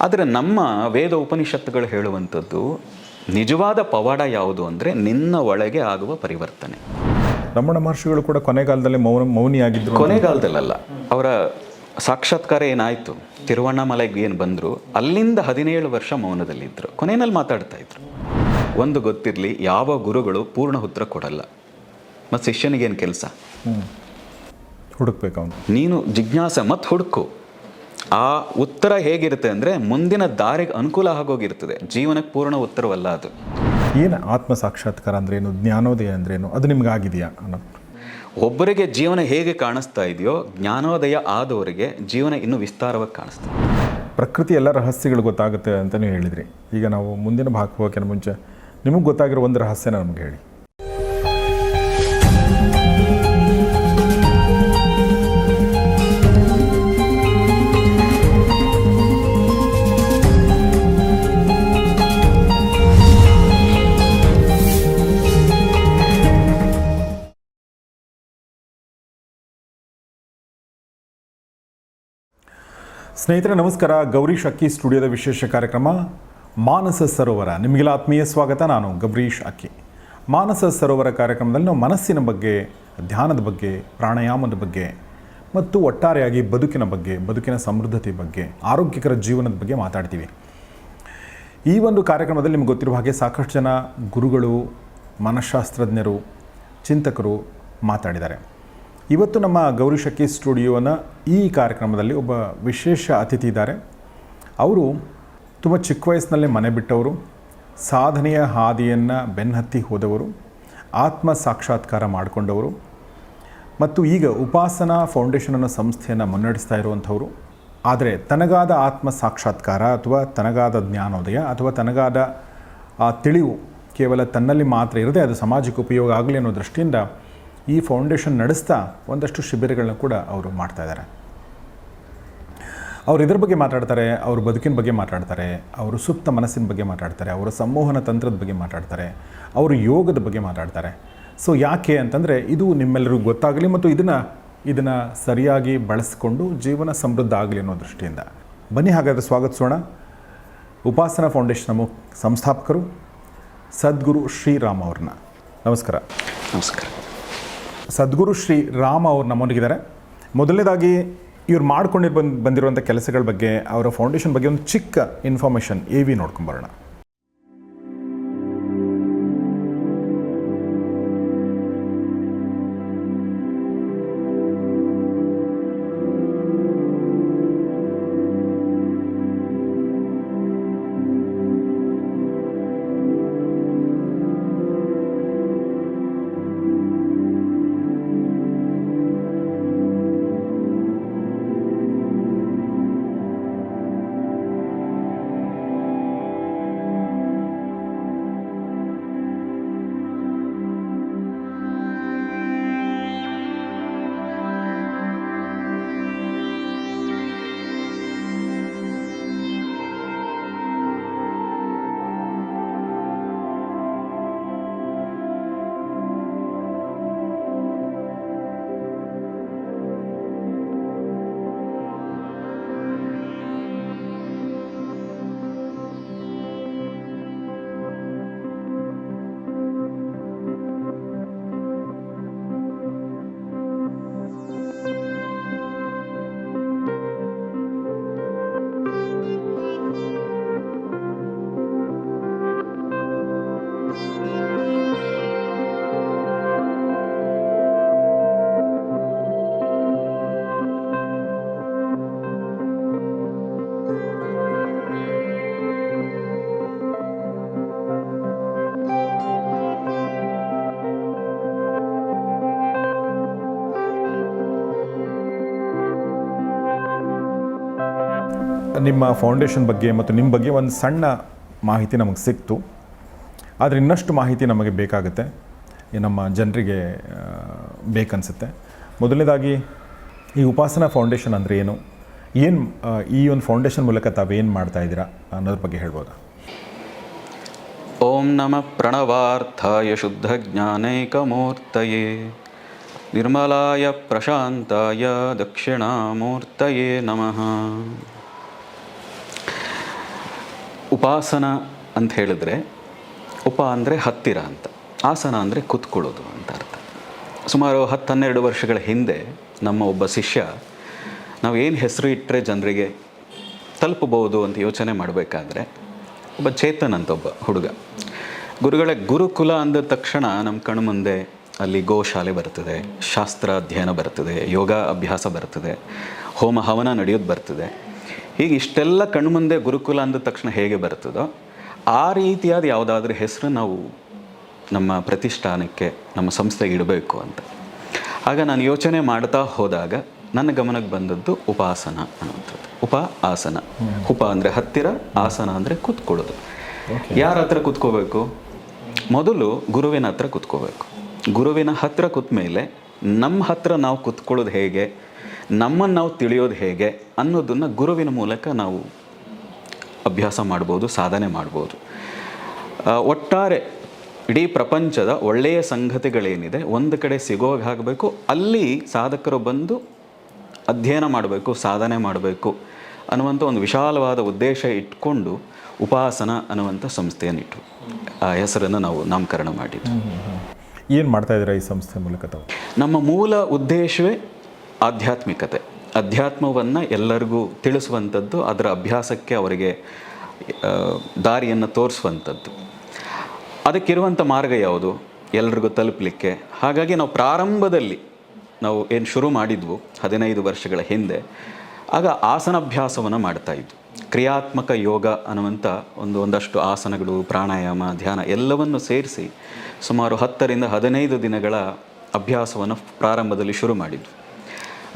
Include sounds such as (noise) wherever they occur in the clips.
ಆದರೆ ನಮ್ಮ ವೇದ ಉಪನಿಷತ್ತುಗಳು ಹೇಳುವಂಥದ್ದು ನಿಜವಾದ ಪವಾಡ ಯಾವುದು ಅಂದರೆ ನಿನ್ನ ಒಳಗೆ ಆಗುವ ಪರಿವರ್ತನೆ. ರಮಣ ಮಹರ್ಷಿಗಳು ಕೂಡ ಕೊನೆಗಾಲದಲ್ಲಿ ಮೌನ ಮೌನಿಯಾಗಿದ್ದರು ಕೊನೆಗಾಲದಲ್ಲ ಅವರ ಸಾಕ್ಷಾತ್ಕಾರ ಏನಾಯಿತು? ತಿರುವಣ್ಣಾಮಲೆಗೆ ಏನು ಬಂದರು? ಅಲ್ಲಿಂದ ಹದಿನೇಳು ವರ್ಷ ಮೌನದಲ್ಲಿದ್ದರು ಕೊನೆಯಲ್ಲಿ ಮಾತಾಡ್ತಾ ಇದ್ರು. ಒಂದು ಗೊತ್ತಿರಲಿ ಯಾವ ಗುರುಗಳು ಪೂರ್ಣ ಉತ್ತರ ಕೊಡಲ್ಲ. ಮತ್ತು ಶಿಷ್ಯನಿಗೇನು ಕೆಲಸ? ಹುಡುಕ್ಬೇಕು ಅವನು. ನೀನು ಜಿಜ್ಞಾಸೆ ಮತ್ತು ಹುಡುಕು. ಆ ಉತ್ತರ ಹೇಗಿರುತ್ತೆ ಅಂದರೆ ಮುಂದಿನ ದಾರಿಗೆ ಅನುಕೂಲ ಆಗೋಗಿರ್ತದೆ. ಜೀವನಕ್ಕೆ ಪೂರ್ಣ ಉತ್ತರವಲ್ಲ ಅದು. ಏನು ಆತ್ಮ ಸಾಕ್ಷಾತ್ಕಾರ ಅಂದ್ರೇನು ಜ್ಞಾನೋದಯ ಅಂದ್ರೇನು ಅದು ನಿಮ್ಗೆ ಆಗಿದೆಯಾ ಅನ್ನೋ? ಒಬ್ಬರಿಗೆ ಜೀವನ ಹೇಗೆ ಕಾಣಿಸ್ತಾ ಇದೆಯೋ ಜ್ಞಾನೋದಯ ಆದವರಿಗೆ ಜೀವನ ಇನ್ನೂ ವಿಸ್ತಾರವಾಗಿ ಕಾಣಿಸ್ತದೆ ಪ್ರಕೃತಿ ಎಲ್ಲ ರಹಸ್ಯಗಳು ಗೊತ್ತಾಗುತ್ತೆ ಅಂತ ನೀವು ಹೇಳಿದ್ರಿ. ಈಗ ನಾವು ಮುಂದಿನ ಭಾಗಕ್ಕೆ ಹೋಗೋಕ್ಕಿಂತ ಮುಂಚೆ ನಿಮಗೆ ಗೊತ್ತಾಗಿರೋ ಒಂದು ರಹಸ್ಯನ ನಮಗೆ ಹೇಳಿ. ಸ್ನೇಹಿತರೆ, ನಮಸ್ಕಾರ. ಗೌರೀಶ್ ಅಕ್ಕಿ ಸ್ಟುಡಿಯೋದ ವಿಶೇಷ ಕಾರ್ಯಕ್ರಮ, ಮಾನಸ ಸರೋವರ. ನಿಮಗೆಲ್ಲ ಆತ್ಮೀಯ ಸ್ವಾಗತ. ನಾನು ಗೌರೀಶ್ ಅಕ್ಕಿ ಮಾನಸ ಸರೋವರ ಕಾರ್ಯಕ್ರಮದಲ್ಲಿ ನಾವು ಮನಸ್ಸಿನ ಬಗ್ಗೆ, ಧ್ಯಾನದ ಬಗ್ಗೆ, ಪ್ರಾಣಾಯಾಮದ ಬಗ್ಗೆ, ಮತ್ತು ಒಟ್ಟಾರೆಯಾಗಿ ಬದುಕಿನ ಬಗ್ಗೆ, ಬದುಕಿನ ಸಮೃದ್ಧತೆ ಬಗ್ಗೆ, ಆರೋಗ್ಯಕರ ಜೀವನದ ಬಗ್ಗೆ ಮಾತಾಡ್ತೀವಿ. ಈ ಒಂದು ಕಾರ್ಯಕ್ರಮದಲ್ಲಿ ನಿಮ್ಗೆ ಗೊತ್ತಿರುವ ಹಾಗೆ ಸಾಕಷ್ಟು ಜನ ಗುರುಗಳು, ಮನಃಶಾಸ್ತ್ರಜ್ಞರು, ಚಿಂತಕರು ಮಾತಾಡಿದ್ದಾರೆ. ಇವತ್ತು ನಮ್ಮ ಗೌರಿ ಶಕ್ಕಿ ಸ್ಟುಡಿಯೋನ ಈ ಕಾರ್ಯಕ್ರಮದಲ್ಲಿ ಒಬ್ಬ ವಿಶೇಷ ಅತಿಥಿ ಇದ್ದಾರೆ. ಅವರು ತುಂಬ ಚಿಕ್ಕ ವಯಸ್ಸಿನಲ್ಲೇ ಮನೆ ಬಿಟ್ಟವರು, ಸಾಧನೆಯ ಹಾದಿಯನ್ನು ಬೆನ್ನತ್ತಿ ಹೋದವರು, ಆತ್ಮ ಸಾಕ್ಷಾತ್ಕಾರ ಮಾಡಿಕೊಂಡವರು ಮತ್ತು ಈಗ ಉಪಾಸನಾ ಫೌಂಡೇಶನ್ ಅನ್ನೋ ಸಂಸ್ಥೆಯನ್ನು ಮುನ್ನಡೆಸ್ತಾ ಇರುವಂಥವರು. ಆದರೆ ತನಗಾದ ಆತ್ಮ ಸಾಕ್ಷಾತ್ಕಾರ ಅಥವಾ ತನಗಾದ ಜ್ಞಾನೋದಯ ಅಥವಾ ತನಗಾದ ಆ ತಿಳಿವು ಕೇವಲ ತನ್ನಲ್ಲಿ ಮಾತ್ರ ಇರದೆ ಅದು ಸಮಾಜಕ್ಕೆ ಉಪಯೋಗ ಆಗಲಿ ಅನ್ನೋ ದೃಷ್ಟಿಯಿಂದ ಈ ಫೌಂಡೇಶನ್ ನಡೆಸ್ತಾ ಒಂದಷ್ಟು ಶಿಬಿರಗಳನ್ನ ಕೂಡ ಅವರು ಮಾಡ್ತಾ ಇದ್ದಾರೆ ಅವರು ಇದ್ರ ಬಗ್ಗೆ ಮಾತಾಡ್ತಾರೆ, ಅವ್ರ ಬದುಕಿನ ಬಗ್ಗೆ ಮಾತಾಡ್ತಾರೆ, ಅವರು ಸುಪ್ತ ಮನಸ್ಸಿನ ಬಗ್ಗೆ ಮಾತಾಡ್ತಾರೆ, ಅವರ ಸಂಮೋಹನ ತಂತ್ರದ ಬಗ್ಗೆ ಮಾತಾಡ್ತಾರೆ, ಅವರು ಯೋಗದ ಬಗ್ಗೆ ಮಾತಾಡ್ತಾರೆ. ಸೊ ಯಾಕೆ ಅಂತಂದರೆ ಇದು ನಿಮ್ಮೆಲ್ಲರಿಗೂ ಗೊತ್ತಾಗಲಿ ಮತ್ತು ಇದನ್ನು ಇದನ್ನು ಸರಿಯಾಗಿ ಬಳಸಿಕೊಂಡು ಜೀವನ ಸಮೃದ್ಧ ಆಗಲಿ ಅನ್ನೋ ದೃಷ್ಟಿಯಿಂದ. ಬನ್ನಿ ಹಾಗಾದರೆ ಸ್ವಾಗತಿಸೋಣ ಉಪಾಸನಾ ಫೌಂಡೇಶನ್ ಸಂಸ್ಥಾಪಕರು ಸದ್ಗುರು ಶ್ರೀರಾಮ್ ಅವ್ರನ್ನ. ನಮಸ್ಕಾರ. ನಮಸ್ಕಾರ. ಸದ್ಗುರು ಶ್ರೀ ರಾಮ್ ಅವ್ರು ನಮ್ಮೊಂದಿಗಿದ್ದಾರೆ. ಮೊದಲನೇದಾಗಿ ಇವ್ರು ಮಾಡ್ಕೊಂಡಿರ್ ಬಂದ್ ಬಂದಿರುವಂಥ ಕೆಲಸಗಳ ಬಗ್ಗೆ, ಅವರ ಫೌಂಡೇಶನ್ ಬಗ್ಗೆ ಒಂದು ಚಿಕ್ಕ ಇನ್ಫಾರ್ಮೇಷನ್ ಎ ವಿ ನೋಡ್ಕೊಂಬರೋಣ ನಿಮ್ಮ ಫೌಂಡೇಶನ್ ಬಗ್ಗೆ ಮತ್ತು ನಿಮ್ಮ ಬಗ್ಗೆ ಒಂದು ಸಣ್ಣ ಮಾಹಿತಿ ನಮಗೆ ಸಿಕ್ತು. ಆದರೆ ಇನ್ನಷ್ಟು ಮಾಹಿತಿ ನಮಗೆ ಬೇಕಾಗುತ್ತೆ. ನಮ್ಮ ಜನರಿಗೆ ಬೇಕನ್ಸುತ್ತೆ. ಮೊದಲನೇದಾಗಿ, ಈ ಉಪಾಸನಾ ಫೌಂಡೇಶನ್ ಅಂದರೆ ಏನು? ಏನು ಈ ಒಂದು ಫೌಂಡೇಶನ್ ಮೂಲಕ ತಾವೇನು ಮಾಡ್ತಾ ಇದ್ದೀರಾ ಅನ್ನೋದ್ರ ಬಗ್ಗೆ ಹೇಳ್ಬೋದಾ? ಓಂ ನಮ ಪ್ರಣವಾರ್ಥಾಯ ಶುದ್ಧ ಜ್ಞಾನೈಕಮೂರ್ತಯೇ ನಿರ್ಮಲಾಯ ಪ್ರಶಾಂತಾಯ ದಕ್ಷಿಣಾಮೂರ್ತಯೇ ನಮಃ. ಉಪಾಸನ ಅಂತ ಹೇಳಿದ್ರೆ, ಉಪ ಅಂದರೆ ಹತ್ತಿರ ಅಂತ, ಆಸನ ಅಂದರೆ ಕುತ್ಕೊಳ್ಳೋದು ಅಂತ ಅರ್ಥ. ಸುಮಾರು ಹತ್ತು ಹನ್ನೆರಡು ವರ್ಷಗಳ ಹಿಂದೆ ನಮ್ಮ ಒಬ್ಬ ಶಿಷ್ಯ, ನಾವು ಏನು ಹೆಸರು ಇಟ್ಟರೆ ಜನರಿಗೆ ತಲುಪಬಹುದು ಅಂತ ಯೋಚನೆ ಮಾಡಬೇಕಾದ್ರೆ, ಒಬ್ಬ ಚೇತನ್ ಅಂತ ಒಬ್ಬ ಹುಡುಗ. ಗುರುಗಳ, ಗುರುಕುಲ ಅಂದ ತಕ್ಷಣ ನಮ್ಮ ಕಣ್ಣು ಮುಂದೆ ಅಲ್ಲಿ ಗೋಶಾಲೆ ಬರ್ತದೆ ಶಾಸ್ತ್ರ ಅಧ್ಯಯನ ಬರ್ತದೆ, ಯೋಗ ಅಭ್ಯಾಸ ಬರ್ತದೆ, ಹೋಮ ಹವನ ನಡೆಯೋದು ಬರ್ತದೆ. ಹೀಗೆ ಇಷ್ಟೆಲ್ಲ ಕಣ್ಮುಂದೆ ಗುರುಕುಲ ಅಂದ ತಕ್ಷಣ ಹೇಗೆ ಬರ್ತದೋ ಆ ರೀತಿಯಾದ ಯಾವುದಾದ್ರೂ ಹೆಸರು ನಾವು ನಮ್ಮ ಪ್ರತಿಷ್ಠಾನಕ್ಕೆ ನಮ್ಮ ಸಂಸ್ಥೆಗೆ ಇಡಬೇಕು ಅಂತ. ಆಗ ನಾನು ಯೋಚನೆ ಮಾಡ್ತಾ ಹೋದಾಗ ನನ್ನ ಗಮನಕ್ಕೆ ಬಂದದ್ದು ಉಪಾಸನ ಅನ್ನುವಂಥದ್ದು. ಉಪ ಆಸನ. ಉಪ ಅಂದರೆ ಹತ್ತಿರ ಆಸನ ಅಂದರೆ ಕೂತ್ಕೊಳ್ಳೋದು. ಯಾರ ಹತ್ರ ಕೂತ್ಕೋಬೇಕು? ಮೊದಲು ಗುರುವಿನ ಹತ್ರ ಕೂತ್ಕೋಬೇಕು. ಗುರುವಿನ ಹತ್ರ ಕೂತ್ಮೇಲೆ ನಮ್ಮ ಹತ್ರ ನಾವು ಕೂತ್ಕೊಳ್ಳೋದು ಹೇಗೆ? ನಮ್ಮನ್ನು ನಾವು ತಿಳಿಯೋದು ಹೇಗೆ ಅನ್ನೋದನ್ನು ಗುರುವಿನ ಮೂಲಕ ನಾವು ಅಭ್ಯಾಸ ಮಾಡ್ಬೋದು ಸಾಧನೆ ಮಾಡ್ಬೋದು. ಒಟ್ಟಾರೆ ಇಡೀ ಪ್ರಪಂಚದ ಒಳ್ಳೆಯ ಸಂಗತಿಗಳೇನಿದೆ ಒಂದು ಕಡೆ ಸಿಗೋ ಆಗಬೇಕು ಅಲ್ಲಿ ಸಾಧಕರು ಬಂದು ಅಧ್ಯಯನ ಮಾಡಬೇಕು ಸಾಧನೆ ಮಾಡಬೇಕು ಅನ್ನುವಂಥ ಒಂದು ವಿಶಾಲವಾದ ಉದ್ದೇಶ ಇಟ್ಕೊಂಡು ಉಪಾಸನ ಅನ್ನುವಂಥ ಸಂಸ್ಥೆಯನ್ನು ಇಟ್ಟರು ಆ ಹೆಸರನ್ನು ನಾವು ನಾಮಕರಣ ಮಾಡಿದ್ದು. ಏನು ಮಾಡ್ತಾ ಇದ್ದೀರಾ ಈ ಸಂಸ್ಥೆ ಮೂಲಕ ತಾವು? ನಮ್ಮ ಮೂಲ ಉದ್ದೇಶವೇ ಆಧ್ಯಾತ್ಮಿಕತೆ. ಅಧ್ಯಾತ್ಮವನ್ನು ಎಲ್ಲರಿಗೂ ತಿಳಿಸುವಂಥದ್ದು, ಅದರ ಅಭ್ಯಾಸಕ್ಕೆ ಅವರಿಗೆ ದಾರಿಯನ್ನು ತೋರಿಸುವಂಥದ್ದು. ಅದಕ್ಕಿರುವಂಥ ಮಾರ್ಗ ಯಾವುದು? ಎಲ್ರಿಗೂ ತಲುಪಲಿಕ್ಕೆ. ಹಾಗಾಗಿ ನಾವು ಪ್ರಾರಂಭದಲ್ಲಿ ನಾವು ಏನು ಶುರು ಮಾಡಿದ್ವು, ಹದಿನೈದು ವರ್ಷಗಳ ಹಿಂದೆ, ಆಗ ಆಸನಾಭ್ಯಾಸವನ್ನು ಮಾಡ್ತಾ ಇದ್ವು. ಕ್ರಿಯಾತ್ಮಕ ಯೋಗ ಅನ್ನುವಂಥ ಒಂದು, ಒಂದಷ್ಟು ಆಸನಗಳು, ಪ್ರಾಣಾಯಾಮ, ಧ್ಯಾನ ಎಲ್ಲವನ್ನು ಸೇರಿಸಿ ಸುಮಾರು ಹತ್ತರಿಂದ ಹದಿನೈದು ದಿನಗಳ ಅಭ್ಯಾಸವನ್ನು ಪ್ರಾರಂಭದಲ್ಲಿ ಶುರು ಮಾಡಿದ್ವು.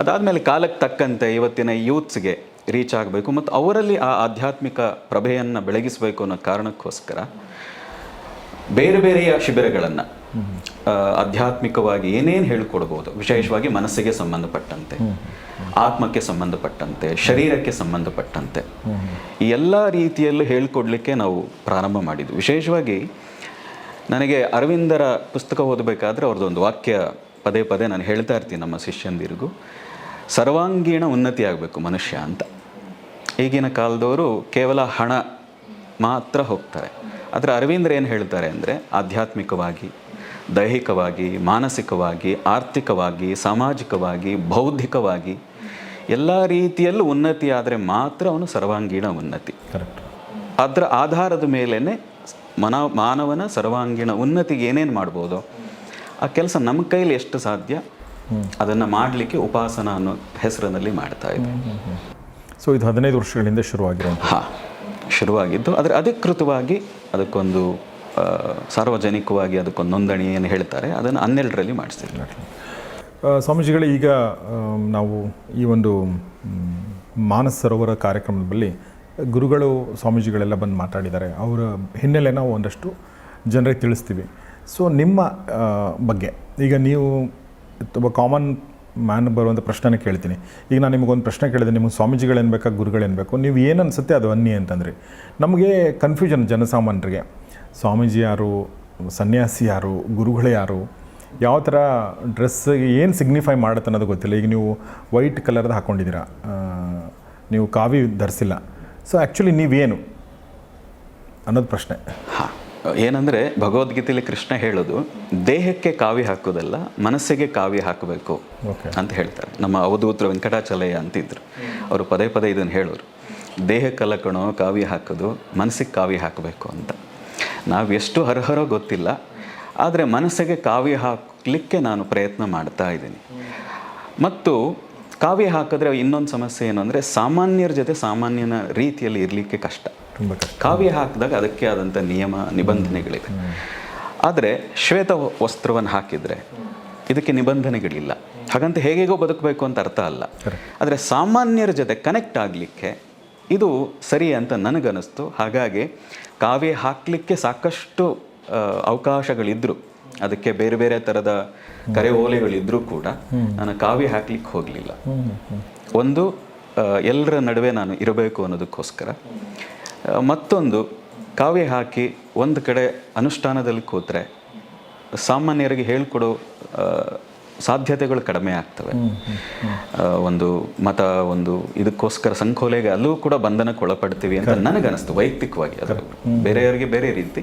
ಅದಾದಮೇಲೆ ಕಾಲಕ್ಕೆ ತಕ್ಕಂತೆ ಇವತ್ತಿನ ಯೂತ್ಸ್ಗೆ ರೀಚ್ ಆಗಬೇಕು ಮತ್ತು ಅವರಲ್ಲಿ ಆ ಆಧ್ಯಾತ್ಮಿಕ ಪ್ರಭೆಯನ್ನು ಬೆಳಗಿಸಬೇಕು ಅನ್ನೋ ಕಾರಣಕ್ಕೋಸ್ಕರ ಬೇರೆ ಬೇರೆಯ ಶಿಬಿರಗಳನ್ನು ಆಧ್ಯಾತ್ಮಿಕವಾಗಿ ಏನೇನು ಹೇಳ್ಕೊಡ್ಬೋದು, ವಿಶೇಷವಾಗಿ ಮನಸ್ಸಿಗೆ ಸಂಬಂಧಪಟ್ಟಂತೆ, ಆತ್ಮಕ್ಕೆ ಸಂಬಂಧಪಟ್ಟಂತೆ, ಶರೀರಕ್ಕೆ ಸಂಬಂಧಪಟ್ಟಂತೆ, ಈ ಎಲ್ಲ ರೀತಿಯಲ್ಲೂ ಹೇಳ್ಕೊಡ್ಲಿಕ್ಕೆ ನಾವು ಪ್ರಾರಂಭ ಮಾಡಿದ್ವಿ. ವಿಶೇಷವಾಗಿ ನನಗೆ ಅರವಿಂದರ ಪುಸ್ತಕ ಓದಬೇಕಾದ್ರೆ ಅವ್ರದ್ದು ಒಂದು ವಾಕ್ಯ ಪದೇ ಪದೇ ನಾನು ಹೇಳ್ತಾ ಇರ್ತೀನಿ ನಮ್ಮ ಶಿಷ್ಯಂದಿರಿಗೂ. ಸರ್ವಾಂಗೀಣ ಉನ್ನತಿ ಆಗಬೇಕು ಮನುಷ್ಯ ಅಂತ. ಈಗಿನ ಕಾಲದವರು ಕೇವಲ ಹಣ ಮಾತ್ರ ಹೋಗ್ತಾರೆ. ಆದರೆ ಅರವಿಂದ್ರ ಏನು ಹೇಳ್ತಾರೆ ಅಂದರೆ ಆಧ್ಯಾತ್ಮಿಕವಾಗಿ ದೈಹಿಕವಾಗಿ ಮಾನಸಿಕವಾಗಿ ಆರ್ಥಿಕವಾಗಿ ಸಾಮಾಜಿಕವಾಗಿ ಬೌದ್ಧಿಕವಾಗಿ ಎಲ್ಲ ರೀತಿಯಲ್ಲೂ ಉನ್ನತಿ ಆದರೆ ಮಾತ್ರ ಅವನು ಸರ್ವಾಂಗೀಣ ಉನ್ನತಿ. ಕರೆಕ್ಟ್ ಅದರ ಆಧಾರದ ಮೇಲೇ ಮನ ಮಾನವನ ಸರ್ವಾಂಗೀಣ ಉನ್ನತಿಗೆ ಏನೇನು ಮಾಡ್ಬೋದು? ಆ ಕೆಲಸ ನಮ್ಮ ಕೈಲಿ ಎಷ್ಟು ಸಾಧ್ಯ? ಅದನ್ನು ಮಾಡಲಿಕ್ಕೆ ಉಪಾಸನ ಅನ್ನೋ ಹೆಸರಿನಲ್ಲಿ ಮಾಡ್ತಾ ಇದೆ ಸೊ ಇದು ಹದಿನೈದು ವರ್ಷಗಳಿಂದ ಶುರುವಾಗಿರೋ ಹಾಂ ಶುರುವಾಗಿದ್ದು. ಆದರೆ ಅಧಿಕೃತವಾಗಿ ಅದಕ್ಕೊಂದು ಸಾರ್ವಜನಿಕವಾಗಿ ಅದಕ್ಕೊಂದು ನೋಂದಣಿ ಏನು ಹೇಳ್ತಾರೆ. ಅದನ್ನು ಹನ್ನೆರಡರಲ್ಲಿ ಮಾಡಿಸ್ತೀವಿ ಸ್ವಾಮೀಜಿಗಳೇ ಈಗ ನಾವು ಈ ಒಂದು ಮಾನಸ ಸರೋವರ ಕಾರ್ಯಕ್ರಮದಲ್ಲಿ ಗುರುಗಳು ಸ್ವಾಮೀಜಿಗಳೆಲ್ಲ ಬಂದು ಮಾತಾಡಿದ್ದಾರೆ. ಅವರ ಹಿನ್ನೆಲೆನ ಒಂದಷ್ಟು ಜನರಿಗೆ ತಿಳಿಸ್ತೀವಿ. ಸೊ ನಿಮ್ಮ ಬಗ್ಗೆ ಈಗ ನೀವು ಒಬ್ಬ ಕಾಮನ್ ಮ್ಯಾನ್ ಬರುವಂಥ ಪ್ರಶ್ನೆ ಕೇಳ್ತೀನಿ. ಈಗ ನಾನು ನಿಮಗೊಂದು ಪ್ರಶ್ನೆ ಕೇಳಿದೆ, ನಿಮಗೆ ಸ್ವಾಮೀಜಿಗಳೇನು ಬೇಕಾ, ಗುರುಗಳೇನು ಬೇಕು? ನೀವು ಏನು ಅನಿಸುತ್ತೆ ಅದು ಅನ್ನಿ ಅಂತಂದ್ರಿ, ನಮಗೆ ಕನ್ಫ್ಯೂಷನ್ ಜನಸಾಮಾನ್ಯರಿಗೆ ಸ್ವಾಮೀಜಿ ಯಾರು, ಸನ್ಯಾಸಿ ಯಾರು, ಗುರುಗಳು ಯಾರು, ಯಾವ ಥರ ಡ್ರೆಸ್ ಏನು ಸಿಗ್ನಿಫೈ ಮಾಡುತ್ತೆ ಅನ್ನೋದು ಗೊತ್ತಿಲ್ಲ. ಈಗ ನೀವು ವೈಟ್ ಕಲರ್ದು ಹಾಕ್ಕೊಂಡಿದ್ದೀರಾ ನೀವು ಕಾವಿ ಧರಿಸಿಲ್ಲ. ಸೊ ಆ್ಯಕ್ಚುಲಿ ನೀವೇನು ಅನ್ನೋದು ಪ್ರಶ್ನೆ. ಹಾಂ. ಏನಂದರೆ ಭಗವದ್ಗೀತೆಯಲ್ಲಿ ಕೃಷ್ಣ ಹೇಳೋದು ದೇಹಕ್ಕೆ ಕಾವಿ ಹಾಕೋದಲ್ಲ ಮನಸ್ಸಿಗೆ ಕಾವಿ ಹಾಕಬೇಕು ಅಂತ ಹೇಳ್ತಾರೆ. ನಮ್ಮ ಅವಧೂತ್ರ ವೆಂಕಟಾಚಲಯ್ಯ ಅಂತಿದ್ರು. ಅವರು ಪದೇ ಪದೇ ಇದನ್ನು ಹೇಳೋರು. ದೇಹಕ್ಕಲ್ಲ ಕಣೋ ಕಾವಿ ಹಾಕೋದು ಮನಸ್ಸಿಗೆ ಕಾವಿ ಹಾಕಬೇಕು ಅಂತ. ನಾವು ಎಷ್ಟು ಹರಹರೋ ಗೊತ್ತಿಲ್ಲ ಆದರೆ ಮನಸ್ಸಿಗೆ ಕಾವಿ ಹಾಕಲಿಕ್ಕೆ ನಾನು ಪ್ರಯತ್ನ ಮಾಡ್ತಾ ಇದ್ದೀನಿ. ಮತ್ತು ಕಾವ್ಯ ಹಾಕಿದ್ರೆ ಇನ್ನೊಂದು ಸಮಸ್ಯೆ ಏನು ಅಂದರೆ ಸಾಮಾನ್ಯರ ಜೊತೆ ಸಾಮಾನ್ಯನ ರೀತಿಯಲ್ಲಿ ಇರಲಿಕ್ಕೆ ಕಷ್ಟ. ಕಾವ್ಯ ಹಾಕಿದಾಗ ಅದಕ್ಕೆ ಆದಂಥ ನಿಯಮ ನಿಬಂಧನೆಗಳಿವೆ. ಆದರೆ ಶ್ವೇತ ವಸ್ತ್ರವನ್ನು ಹಾಕಿದರೆ ಇದಕ್ಕೆ ನಿಬಂಧನೆಗಳಿಲ್ಲ. ಹಾಗಂತ ಹೇಗೇಗೋ ಬದುಕಬೇಕು ಅಂತ ಅರ್ಥ ಅಲ್ಲ. ಆದರೆ ಸಾಮಾನ್ಯರ ಜೊತೆ ಕನೆಕ್ಟ್ ಆಗಲಿಕ್ಕೆ ಇದು ಸರಿ ಅಂತ ನನಗನ್ನಿಸ್ತು. ಹಾಗಾಗಿ ಕಾವ್ಯ ಹಾಕಲಿಕ್ಕೆ ಸಾಕಷ್ಟು ಅವಕಾಶಗಳಿದ್ದರು ಅದಕ್ಕೆ ಬೇರೆ ಬೇರೆ ಥರದ ಕರೆ ಓಲೆಗಳಿದ್ರೂ ಕೂಡ ನಾನು ಕಾವ್ಯ ಹಾಕ್ಲಿಕ್ಕೆ ಹೋಗಲಿಲ್ಲ. ಒಂದು ಎಲ್ಲರ ನಡುವೆ ನಾನು ಇರಬೇಕು ಅನ್ನೋದಕ್ಕೋಸ್ಕರ ಮತ್ತೊಂದು, ಕಾವ್ಯ ಹಾಕಿ ಒಂದು ಕಡೆ ಅನುಷ್ಠಾನದಲ್ಲಿ ಕೂತ್ರೆ ಸಾಮಾನ್ಯರಿಗೆ ಹೇಳ್ಕೊಡೋ ಸಾಧ್ಯತೆಗಳು ಕಡಿಮೆ ಆಗ್ತವೆ. ಒಂದು ಮತ ಒಂದು ಇದಕ್ಕೋಸ್ಕರ ಸಂಕೋಲೆಗೆ ಅಲ್ಲೂ ಕೂಡ ಬಂಧನಕ್ಕೆ ಒಳಪಡ್ತೀವಿ ಅಂತ ನನಗನ್ನಿಸ್ತು ವೈಯಕ್ತಿಕವಾಗಿ ಅದು. ಬೇರೆಯವರಿಗೆ ಬೇರೆ ರೀತಿ.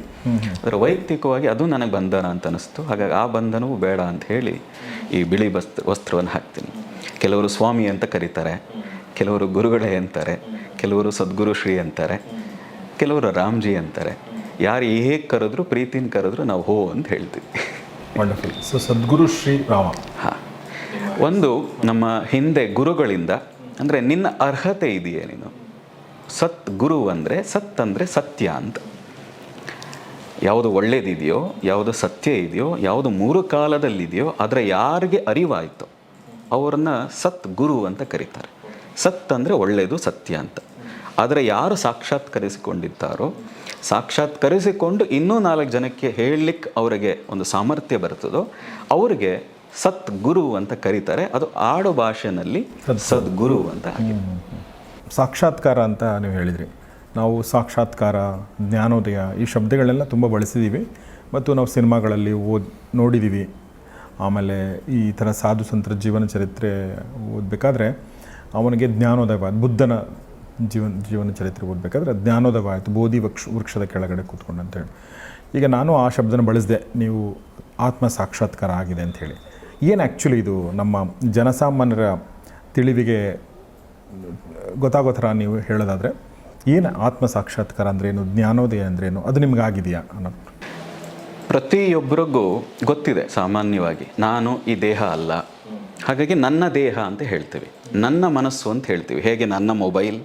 ಅದರ ವೈಯಕ್ತಿಕವಾಗಿ ಅದು ನನಗೆ ಬಂಧನ ಅಂತ ಅನಿಸ್ತು. ಹಾಗಾಗಿ ಆ ಬಂಧನವೂ ಬೇಡ ಅಂತ ಹೇಳಿ ಈ ಬಿಳಿ ವಸ್ತ್ರ ವಸ್ತ್ರವನ್ನು ಹಾಕ್ತೀನಿ. ಕೆಲವರು ಸ್ವಾಮಿ ಅಂತ ಕರೀತಾರೆ ಕೆಲವರು ಗುರುಗಳೇ ಅಂತಾರೆ ಕೆಲವರು ಸದ್ಗುರು ಶ್ರೀ ಅಂತಾರೆ ಕೆಲವರು ರಾಮ್ಜಿ ಅಂತಾರೆ. ಯಾರು ಹೇಗೆ ಕರೆದ್ರು ಪ್ರೀತಿನ ಕರೆದ್ರು ನಾವು ಹೋ ಅಂತ ಹೇಳ್ತೀವಿ. ಸೊ ಸದ್ಗುರು ಶ್ರೀ ರಾಮ ಹಾಂ. ಒಂದು ನಮ್ಮ ಹಿಂದೆ ಗುರುಗಳಿಂದ, ಅಂದರೆ ನಿನ್ನ ಅರ್ಹತೆ ಇದೆಯೇ ನೀನು? ಸತ್ ಗುರು ಅಂದರೆ ಸತ್ ಅಂದರೆ ಸತ್ಯ ಅಂತ. ಯಾವುದು ಒಳ್ಳೇದಿದೆಯೋ, ಯಾವುದು ಸತ್ಯ ಇದೆಯೋ, ಯಾವುದು ಮೂರು ಕಾಲದಲ್ಲಿದೆಯೋ ಅದರ ಯಾರಿಗೆ ಅರಿವಾಯಿತು, ಅವ್ರನ್ನ ಸತ್ ಗುರು ಅಂತ ಕರೀತಾರೆ. ಸತ್ ಅಂದರೆ ಒಳ್ಳೆಯದು ಸತ್ಯ ಅಂತ. ಆದರೆ ಯಾರು ಸಾಕ್ಷಾತ್ಕರಿಸಿಕೊಂಡಿದ್ದಾರೋ ಸಾಕ್ಷಾತ್ಕರಿಸಿಕೊಂಡು ಇನ್ನೂ ನಾಲ್ಕು ಜನಕ್ಕೆ ಹೇಳಲಿಕ್ಕೆ ಅವರಿಗೆ ಒಂದು ಸಾಮರ್ಥ್ಯ ಬರ್ತದೋ ಅವರಿಗೆ ಸತ್ ಗುರು ಅಂತ ಕರೀತಾರೆ. ಅದು ಆಡು ಭಾಷೆನಲ್ಲಿ ಸದ್ಗುರು. ಅಂತ ಆಗಿದೆ ಸಾಕ್ಷಾತ್ಕಾರ ಅಂತ ನೀವು ಹೇಳಿದ್ರಿ. ನಾವು ಸಾಕ್ಷಾತ್ಕಾರ ಜ್ಞಾನೋದಯ ಈ ಶಬ್ದಗಳೆಲ್ಲ ತುಂಬ ಬಳಸಿದ್ದೀವಿ ಮತ್ತು ನಾವು ಸಿನಿಮಾಗಳಲ್ಲಿ ಓದ್ ನೋಡಿದ್ದೀವಿ ಆಮೇಲೆ ಈ ಥರ ಸಾಧು ಸಂತರ ಜೀವನ ಚರಿತ್ರೆ ಓದಬೇಕಾದ್ರೆ ಅವನಿಗೆ ಜ್ಞಾನೋದಯವಾದ ಬುದ್ಧನ ಜೀವನ ಜೀವನ ಚರಿತ್ರೆ ಓದಬೇಕಾದ್ರೆ ಜ್ಞಾನೋದವಾಯಿತು ಬೋಧಿ ವೃಕ್ಷ, ವೃಕ್ಷದ ಕೆಳಗಡೆ ಕೂತ್ಕೊಂಡು ಅಂತೇಳಿ ಈಗ ನಾನು ಆ ಶಬ್ದನ ಬಳಸಿದೆ. ನೀವು ಆತ್ಮ ಸಾಕ್ಷಾತ್ಕಾರ ಆಗಿದೆ ಅಂಥೇಳಿ. ಏನು ಆ್ಯಕ್ಚುಲಿ ಇದು ನಮ್ಮ ಜನಸಾಮಾನ್ಯರ ತಿಳಿವಿಗೆ ಗೊತ್ತಾಗೋ ಥರ ನೀವು ಹೇಳೋದಾದರೆ, ಏನು ಆತ್ಮ ಸಾಕ್ಷಾತ್ಕಾರ ಅಂದ್ರೇನು ಜ್ಞಾನೋದಯ ಅಂದ್ರೇನು ಅದು ನಿಮ್ಗೆ ಆಗಿದೆಯಾ ಅನ್ನೋದು. ಪ್ರತಿಯೊಬ್ಬರಿಗೂ ಗೊತ್ತಿದೆ ಸಾಮಾನ್ಯವಾಗಿ. ನಾನು ಈ ದೇಹ ಅಲ್ಲ. ಹಾಗಾಗಿ ನನ್ನ ದೇಹ ಅಂತ ಹೇಳ್ತೀವಿ. ನನ್ನ ಮನಸ್ಸು ಅಂತ ಹೇಳ್ತೀವಿ. ಹೇಗೆ ನನ್ನ ಮೊಬೈಲ್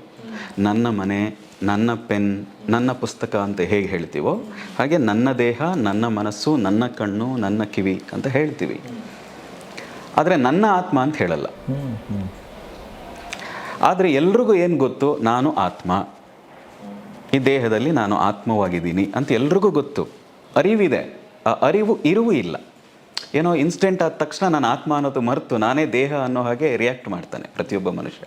ನನ್ನ ಮನೆ, ನನ್ನ ಪೆನ್, ನನ್ನ ಪುಸ್ತಕ ಅಂತ ಹೇಗೆ ಹೇಳ್ತೀವೋ ಹಾಗೆ ನನ್ನ ದೇಹ, ನನ್ನ ಮನಸ್ಸು, ನನ್ನ ಕಣ್ಣು, ನನ್ನ ಕಿವಿ ಅಂತ ಹೇಳ್ತೀವಿ. ಆದರೆ ನನ್ನ ಆತ್ಮ ಅಂತ ಹೇಳಲ್ಲ. ಆದರೆ ಎಲ್ರಿಗೂ ಏನು ಗೊತ್ತು? ನಾನು ಆತ್ಮ. ಈ ದೇಹದಲ್ಲಿ ನಾನು ಆತ್ಮವಾಗಿದ್ದೀನಿ ಅಂತ ಎಲ್ರಿಗೂ ಗೊತ್ತು. ಅರಿವಿದೆ. ಆ ಅರಿವು ಇರುವೂ ಇಲ್ಲ. ಏನೋ ಇನ್ಸ್ಟೆಂಟ್ ಆದ ತಕ್ಷಣ ನಾನು ಆತ್ಮ ಅನ್ನೋದು ಮರೆತು ನಾನೇ ದೇಹ ಅನ್ನೋ ಹಾಗೆ ರಿಯಾಕ್ಟ್ ಮಾಡ್ತಾನೆ ಪ್ರತಿಯೊಬ್ಬ ಮನುಷ್ಯ.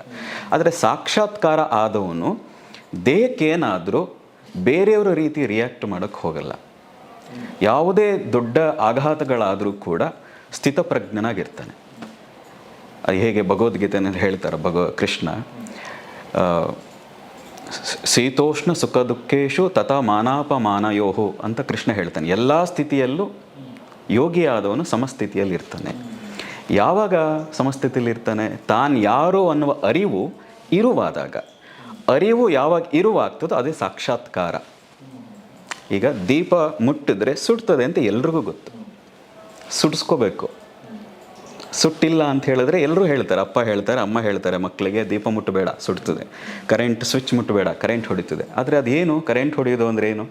ಆದರೆ ಸಾಕ್ಷಾತ್ಕಾರ ಆದವನು ದೇಹಕ್ಕೇನಾದರೂ ಬೇರೆಯವರ ರೀತಿ ರಿಯಾಕ್ಟ್ ಮಾಡೋಕ್ಕೆ ಹೋಗಲ್ಲ. ಯಾವುದೇ ದೊಡ್ಡ ಆಘಾತಗಳಾದರೂ ಕೂಡ ಸ್ಥಿತಪ್ರಜ್ಞನಾಗಿರ್ತಾನೆ. ಅದು ಹೇಗೆ ಭಗವದ್ಗೀತೆನಲ್ಲಿ ಹೇಳ್ತಾರೆ, ಭಗವ, ಕೃಷ್ಣ ಶೀತೋಷ್ಣ ಸುಖ ದುಃಖೇಶು ತಥಾ ಮಾನಾಪಮಾನಯೋಹು ಅಂತ ಕೃಷ್ಣ ಹೇಳ್ತಾನೆ. ಎಲ್ಲ ಸ್ಥಿತಿಯಲ್ಲೂ ಯೋಗಿಯಾದವನು ಸಮಸ್ಥಿತಿಯಲ್ಲಿ ಇರ್ತಾನೆ ಯಾವಾಗ ಸಮಸ್ಥಿತಿಯಲ್ಲಿ ಇರ್ತಾನೆ ತಾನು ಯಾರು ಅನ್ನುವ ಅರಿವು ಇರುವಾದಾಗ. ಅರಿವು ಯಾವಾಗ ಇರುವಾಗ್ತದೋ ಅದೇ ಸಾಕ್ಷಾತ್ಕಾರ. ಈಗ ದೀಪ ಮುಟ್ಟಿದ್ರೆ ಸುಡ್ತದೆ ಅಂತ ಎಲ್ರಿಗೂ ಗೊತ್ತು. ಸುಡಿಸ್ಕೋಬೇಕು. ಸುಟ್ಟಿಲ್ಲ ಅಂತ ಹೇಳಿದ್ರೆ ಎಲ್ಲರೂ ಹೇಳ್ತಾರೆ. ಅಪ್ಪ ಹೇಳ್ತಾರೆ ಅಮ್ಮ ಹೇಳ್ತಾರೆ ಮಕ್ಕಳಿಗೆ ದೀಪ ಮುಟ್ಟಬೇಡ ಸುಡ್ತದೆ. ಕರೆಂಟ್ ಸ್ವಿಚ್ ಮುಟ್ಟಬೇಡ ಕರೆಂಟ್ ಹೊಡಿತದೆ. ಆದರೆ ಅದೇನು? ಕರೆಂಟ್ ಹೊಡೆಯೋದು ಅಂದ್ರೆ ಏನು?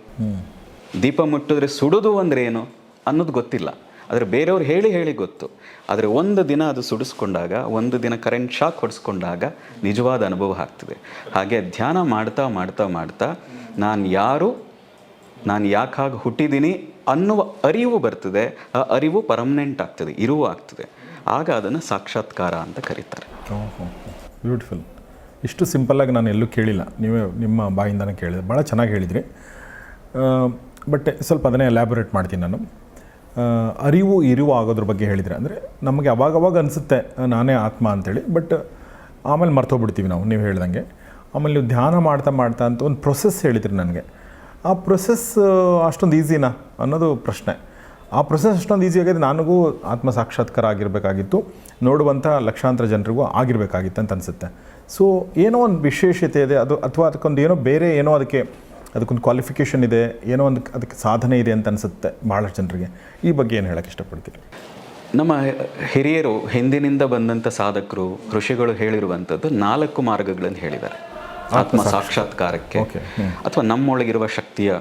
ದೀಪ ಮುಟ್ಟಿದ್ರೆ ಸುಡೋದು ಅಂದ್ರೆ ಏನು? ಅನ್ನೋದು ಗೊತ್ತಿಲ್ಲ. ಆದರೆ ಬೇರೆಯವ್ರು ಹೇಳಿ ಹೇಳಿ ಗೊತ್ತು. ಆದರೆ ಒಂದು ದಿನ ಅದು ಸುಡಿಸ್ಕೊಂಡಾಗ, ಒಂದು ದಿನ ಕರೆಂಟ್ ಶಾಕ್ ಹೊಡೆಸ್ಕೊಂಡಾಗ ನಿಜವಾದ ಅನುಭವ ಆಗ್ತದೆ. ಹಾಗೆ ಧ್ಯಾನ ಮಾಡ್ತಾ ಮಾಡ್ತಾ ಮಾಡ್ತಾ ನಾನು ಯಾರು, ನಾನು ಯಾಕಾಗಿ ಹುಟ್ಟಿದ್ದೀನಿ ಅನ್ನುವ ಅರಿವು ಬರ್ತದೆ. ಆ ಅರಿವು ಪರ್ಮನೆಂಟ್ ಆಗ್ತದೆ, ಇರುವ ಆಗ್ತದೆ. ಆಗ ಅದನ್ನು ಸಾಕ್ಷಾತ್ಕಾರ ಅಂತ ಕರೀತಾರೆ. ಬ್ಯೂಟಿಫುಲ್ ಇಷ್ಟು ಸಿಂಪಲ್ಲಾಗಿ ನಾನು ಎಲ್ಲೂ ಕೇಳಿಲ್ಲ. ನೀವೇ ನಿಮ್ಮ ಬಾಯಿಂದನೇ ಕೇಳಿದೆ. ಭಾಳ ಚೆನ್ನಾಗಿ ಹೇಳಿದ್ರಿ. ಬಟ್ ಸ್ವಲ್ಪ ಅದನ್ನೇ ಎಲಾಬ್ರೇಟ್ ಮಾಡ್ತೀನಿ ನಾನು. ಅರಿವು ಇರಿವು ಆಗೋದ್ರ ಬಗ್ಗೆ ಹೇಳಿದರೆ, ಅಂದರೆ ನಮಗೆ ಅವಾಗವಾಗ ಅನಿಸುತ್ತೆ ನಾನೇ ಆತ್ಮ ಅಂತೇಳಿ, ಬಟ್ ಆಮೇಲೆ ಮರ್ತೋಗ್ಬಿಡ್ತೀವಿ ನಾವು, ನೀವು ಹೇಳ್ದಂಗೆ. ಆಮೇಲೆ ನೀವು ಧ್ಯಾನ ಮಾಡ್ತಾ ಮಾಡ್ತಾ ಅಂತ ಒಂದು ಪ್ರೊಸೆಸ್ ಹೇಳಿದ್ರಿ ನನಗೆ. ಆ ಪ್ರೊಸೆಸ್ ಅಷ್ಟೊಂದು ಈಸಿನಾ ಅನ್ನೋದು ಪ್ರಶ್ನೆ. ಆ ಪ್ರೊಸೆಸ್ ಅಷ್ಟೊಂದು ಈಸಿ ಆಗಿದೆ ನನಗೂ ಆತ್ಮ ಸಾಕ್ಷಾತ್ಕಾರ ಆಗಿರಬೇಕಾಗಿತ್ತು ನೋಡುವಂಥ ಲಕ್ಷಾಂತರ ಜನರಿಗೂ ಆಗಿರಬೇಕಾಗಿತ್ತು ಅಂತ ಅನಿಸುತ್ತೆ. ಸೊ ಏನೋ ಒಂದು ವಿಶೇಷತೆ ಇದೆ, ಅದು, ಅಥವಾ ಅದಕ್ಕೊಂದು ಏನೋ ಬೇರೆ ಏನೋ ಅದಕ್ಕೆ ಅದಕ್ಕೊಂದು ಕ್ವಾಲಿಫಿಕೇಷನ್ ಇದೆ ಏನೋ ಒಂದು ಅದಕ್ಕೆ ಸಾಧನೆ ಇದೆ ಅಂತ ಅನಿಸುತ್ತೆ ಭಾಳಷ್ಟು ಜನರಿಗೆ. ಈ ಬಗ್ಗೆ ಏನು ಹೇಳೋಕ್ಕೆ ಇಷ್ಟಪಡ್ತೀರಿ? ನಮ್ಮ ಹಿರಿಯರು ಹಿಂದಿನಿಂದ ಬಂದಂಥ ಸಾಧಕರು ಋಷಿಗಳು ಹೇಳಿರುವಂಥದ್ದು ನಾಲ್ಕು ಮಾರ್ಗಗಳನ್ನು ಹೇಳಿದ್ದಾರೆ. ಆತ್ಮ ಸಾಕ್ಷಾತ್ಕಾರಕ್ಕೆ. ಅಥವಾ ನಮ್ಮೊಳಗಿರುವ ಶಕ್ತಿಯ